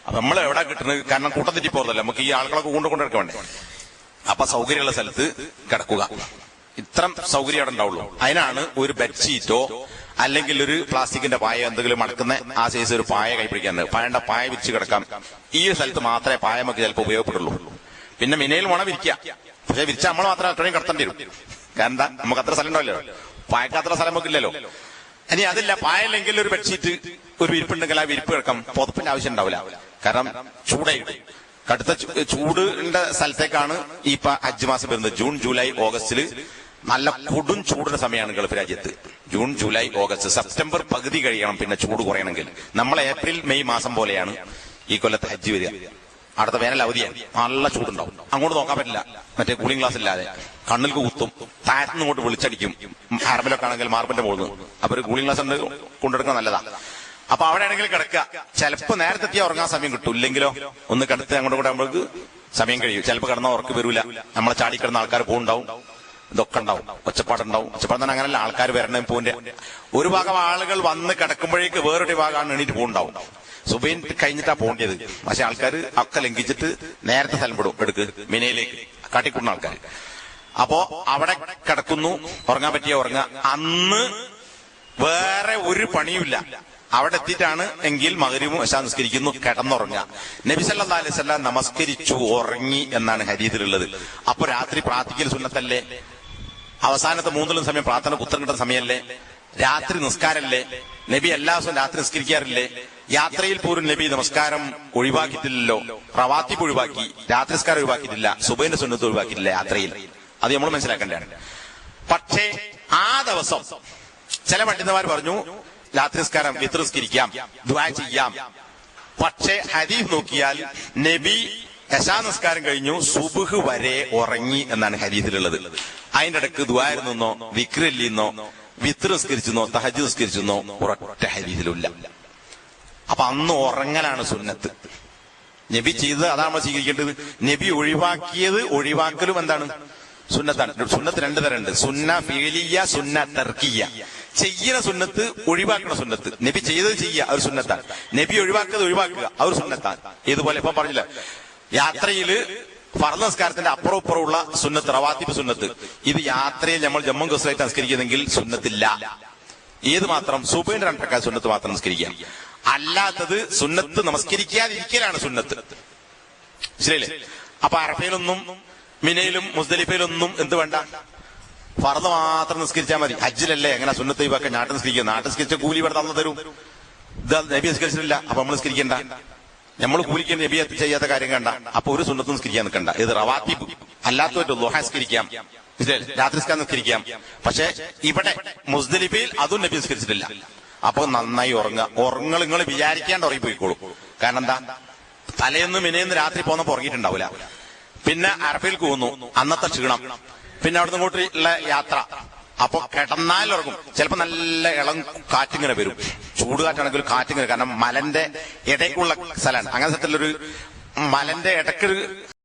അപ്പൊ നമ്മൾ എവിടെ കിട്ടുന്നത്? കാരണം കൂട്ടം തെറ്റി പോകുന്നതല്ല നമുക്ക് ഈ ആളുകളൊക്കെ കൊണ്ടു കൊണ്ടിരിക്കാൻ അപ്പൊ സൗകര്യമുള്ള സ്ഥലത്ത് കിടക്കുക. ഇത്രം സൗകര്യം അവിടെ ഉണ്ടാവുള്ളൂ. അതിനാണ് ഒരു ബെഡ്ഷീറ്റോ അല്ലെങ്കിൽ ഒരു പ്ലാസ്റ്റിക്കിന്റെ പായ എന്തെങ്കിലും മടക്കുന്ന ആ സൈസ് ഒരു പായ കൈപ്പിടിക്കാൻ പായന്റെ പായ വിരിച്ച് കിടക്കാം. ഈ സ്ഥലത്ത് മാത്രമേ പായ നമുക്ക് ചിലപ്പോൾ ഉപയോഗപ്പെടുള്ളൂ. പിന്നെ മിനയിൽ വേണം വിരിക്കുക. പക്ഷെ വിരിച്ച നമ്മൾ മാത്രം അത്രയും കിടത്തേണ്ടി വരും. കാരണം എന്താ? നമുക്ക് അത്ര സ്ഥലം ഉണ്ടാവില്ലല്ലോ. പായക്ക് അത്ര സ്ഥലം നമുക്കില്ലല്ലോ. ഇനി അതില്ല. പായല്ലെങ്കിൽ ഒരു ബെഡ്ഷീറ്റ് ഒരു വിരിപ്പുണ്ടെങ്കിൽ ആ വിരിപ്പ് കിടക്കാം. പുതപ്പിന്റെ ആവശ്യം ഉണ്ടാവില്ല. കാരണം ചൂടായിട്ട് കടുത്ത ചൂടിന്റെ സ്ഥലത്തേക്കാണ് ഈ ഹജ്ജ് മാസം വരുന്നത്. ജൂൺ ജൂലൈ ഓഗസ്റ്റിൽ നല്ല കൊടും ചൂടിന്റെ സമയമാണ് ഗൾഫ് രാജ്യത്ത്. ജൂൺ ജൂലൈ ഓഗസ്റ്റ് സെപ്റ്റംബർ പകുതി കഴിയണം പിന്നെ ചൂട് കുറയണമെങ്കിൽ. നമ്മൾ ഏപ്രിൽ മെയ് മാസം പോലെയാണ് ഈ കൊല്ലത്തെ ഹജ്ജ് വരിക. അടുത്ത വേനൽ അവധിയാണ്. നല്ല ചൂടുണ്ടാവും. അങ്ങോട്ട് നോക്കാൻ പറ്റില്ല. മറ്റേ കൂളിംഗ് ഗ്ലാസ് ഇല്ലാതെ. കണ്ണിൽ കുത്തും. താഴത്തുനിന്ന് ഇങ്ങോട്ട് വിളിച്ചടിക്കും. ഹാർബിലൊക്കെ ആണെങ്കിൽ മാർബിന്റെ പോകുന്നു അപ്പൊ ഒരു കൂളിംഗ് ഗ്ലാസ് ഉണ്ട് കൊണ്ടെടുക്കാൻ നല്ലതാ. അപ്പൊ അവിടെ ആണെങ്കിൽ കിടക്കുക. ചിലപ്പോ നേരത്തെ എത്തിയാൽ ഉറങ്ങാൻ സമയം കിട്ടും. ഇല്ലെങ്കിലോ ഒന്ന് കിടത്ത് അങ്ങോട്ട് കൂടെ നമ്മൾക്ക് സമയം കഴിയും. ചിലപ്പോ കിടന്ന ഉറക്ക് വരൂല. നമ്മളെ ചാടി കിടന്ന ആൾക്കാർ പോകുണ്ടാവും ഇതൊക്കെ ഉണ്ടാവും. ഒച്ചപ്പാടുണ്ടാവും. ഒച്ചപ്പാട് തന്നെ അങ്ങനല്ല ആൾക്കാർ വരണേ പോന്റെ ഒരു ഭാഗം ആളുകൾ വന്ന് കിടക്കുമ്പോഴേക്ക് വേറൊരു ഭാഗമാണ് എണീറ്റ് പോകുണ്ടാവും സുബൈൻ കഴിഞ്ഞിട്ടാ പോകേണ്ടത്. പക്ഷെ ആൾക്കാർ ഒക്കെ ലംഘിച്ചിട്ട് നേരത്തെ വിടും. എടുക്ക്. മിനയിലേക്ക്. കാട്ടിക്കൂടുന്ന ആൾക്കാർ അപ്പോ അവിടെ കിടക്കുന്നു. ഉറങ്ങാൻ പറ്റിയ ഉറങ്ങ അന്ന് വേറെ ഒരു പണിയുമില്ല. അവിടെ എത്തിയിട്ടാണ് എങ്കിൽ മകരിവും അശാ നിസ്കരിക്കുന്നു കിടന്നുറങ്ങുക. നബി സല്ലല്ലാഹു അലൈഹി വസല്ലം നമസ്കരിച്ചു ഉറങ്ങി എന്നാണ് ഹരീതിലുള്ളത് അപ്പൊ രാത്രി പ്രാർത്ഥിക്കൽ സുന്നത്തല്ലേ? അവസാനത്തെ മൂന്നിലും സമയം പ്രാർത്ഥന ഉത്തരം കിട്ടുന്ന സമയമല്ലേ? രാത്രി നിസ്കാരല്ലേ? നബി എല്ലാ ദിവസവും രാത്രി നിസ്കരിക്കാറില്ലേ? യാത്രയിൽ പോലും നബി നമസ്കാരം ഒഴിവാക്കിയിട്ടില്ലല്ലോ. റവാത്തിബ് ഒഴിവാക്കി രാത്രി നിസ്കാരം ഒഴിവാക്കിയിട്ടില്ല സുബൈന്റെ സുന്നത്ത് ഒഴിവാക്കിയിട്ടില്ല യാത്രയിൽ. അത് നമ്മൾ മനസ്സിലാക്കേണ്ടതാണ്. പക്ഷേ ആ ദിവസം ചില പണ്ഡിതന്മാർ പറഞ്ഞു രാത്രി വിത്രസ്കരിക്കാം ദ്വാ ചെയ്യാം. പക്ഷേ ഹരീഫ് നോക്കിയാൽ നബി യശാ നിസ്കാരം കഴിഞ്ഞു സുബുഹ് വരെ ഉറങ്ങി എന്നാണ് ഹരീഫിലുള്ളത് അതിന്റെ ഇടയ്ക്ക് ദ്വാരുന്നോ വിക്രല്ലിന്നോ വിത്ത് നിസ്കരിച്ചെന്നോ തഹജ് നിസ്കരിച്ചെന്നോ ഒരൊറ്റ ഹരീഫിലുള്ള അപ്പൊ അന്ന് ഉറങ്ങലാണ് സുന്നത്ത്. നബി ചെയ്തത് അതാണ് നമ്മൾ സ്വീകരിക്കേണ്ടത്. നബി ഒഴിവാക്കിയത് ഒഴിവാക്കലും എന്താണ്? സുന്നത്താണ്. സുന്നത്ത് രണ്ട് തരമുണ്ട്. സുന്ന ഫീലിയ സുന്ന തർക്കിയ. ചെയ്യുന്ന സുന്നത്ത് ഒഴിവാക്കുന്ന സുന്നത്ത്. നബി ചെയ്തത് ചെയ്യുക ഒരു സുന്നത്താണ്. നബി ഒഴിവാക്കുന്നത് ഒഴിവാക്കുക ഒരു സുന്നത്താണ്. ഇതുപോലെ ഇപ്പൊ പറഞ്ഞില്ല യാത്രയിൽ ഫർദ് നമസ്കാരത്തിന്റെ അപ്പുറം ഇപ്പുറമുള്ള സുന്നത്ത് റവാത്തിബ് സുന്നത്ത്. ഇത് യാത്രയിൽ നമ്മൾ ജമ്മു കസ്റായിട്ട് നമസ്കരിക്കുന്നെങ്കിൽ സുന്നത്തില്ല. ഏത് മാത്രം? സുബൈന്റെ രണ്ടക്കാർ സുന്നത്ത് മാത്രം നമസ്കരിക്കുക അല്ലാത്തത് സുന്നത്ത് നമസ്കരിക്കാതിരിക്കലാണ് സുന്നത്ത്. ശരിയല്ലേ അപ്പൊ അറഫയിലൊന്നും മിനയിലും മുസ്ദലിഫയിലൊന്നും എന്ത് വേണ്ട? ഫറന്ന് മാത്രം നിസ്കരിച്ചാൽ മതി. ഹജ്ജിലല്ലേ? എങ്ങനെ സുന്നത്ത് ഇവക്കെ നാട്ടിൽ നിസ്കരിക്കുക? നാട്ടിൽ നിസ്കരിച്ച കൂലി ഇവിടെ തന്നു തരും. ഇത് നബി നിസ്കരിച്ചിട്ടില്ല. അപ്പൊ നമ്മൾ നിസ്കരിക്കണ്ട. നമ്മൾ കൂലിക്ക് നബി ചെയ്യാത്ത കാര്യം കണ്ട. അപ്പൊ ഒരു സുന്നത്ത് നിസ്കരിക്കാൻ നിൽക്കണ്ട. ഇത് റവാത്തിബ് അല്ലാത്തവരുടെ ലോഹ നിസ്കരിക്കാം. മനസ്സിലായില്ലേ? രാത്രി നിസ്കാരം നിസ്കരിക്കാം. പക്ഷെ ഇവിടെ മുസ്ദലിഫയിൽ അതും നബി നിസ്കരിച്ചിട്ടില്ല. അപ്പൊ നന്നായി ഉറങ്ങുക. ഉറങ്ങൾ നിങ്ങൾ വിചാരിക്കാണ്ട് ഉറങ്ങിപ്പോയിക്കോളൂ. കാരണം എന്താ? തലയെന്നും മിനേന്ന് രാത്രി പോകുന്നപ്പോ ഉറങ്ങിയിട്ടുണ്ടാവൂല. പിന്നെ അറഫയിൽ കൂന്നു അന്നത്തെ ക്ഷീണം. പിന്നെ അവിടുന്ന് ഇങ്ങോട്ട് യാത്ര. അപ്പൊ കിടന്നാലുറങ്ങും. ചിലപ്പോ നല്ല ഇളം കാറ്റിങ്ങനെ വരും. ചൂട് ചൂടുകാറ്റാണെങ്കിൽ കാറ്റിങ്ങനെ കാരണം മലന്റെ ഇടയ്ക്കുള്ള സ്ഥലമാണ്. അങ്ങനെ സ്ഥലത്തിലൊരു മലന്റെ ഇടയ്ക്ക്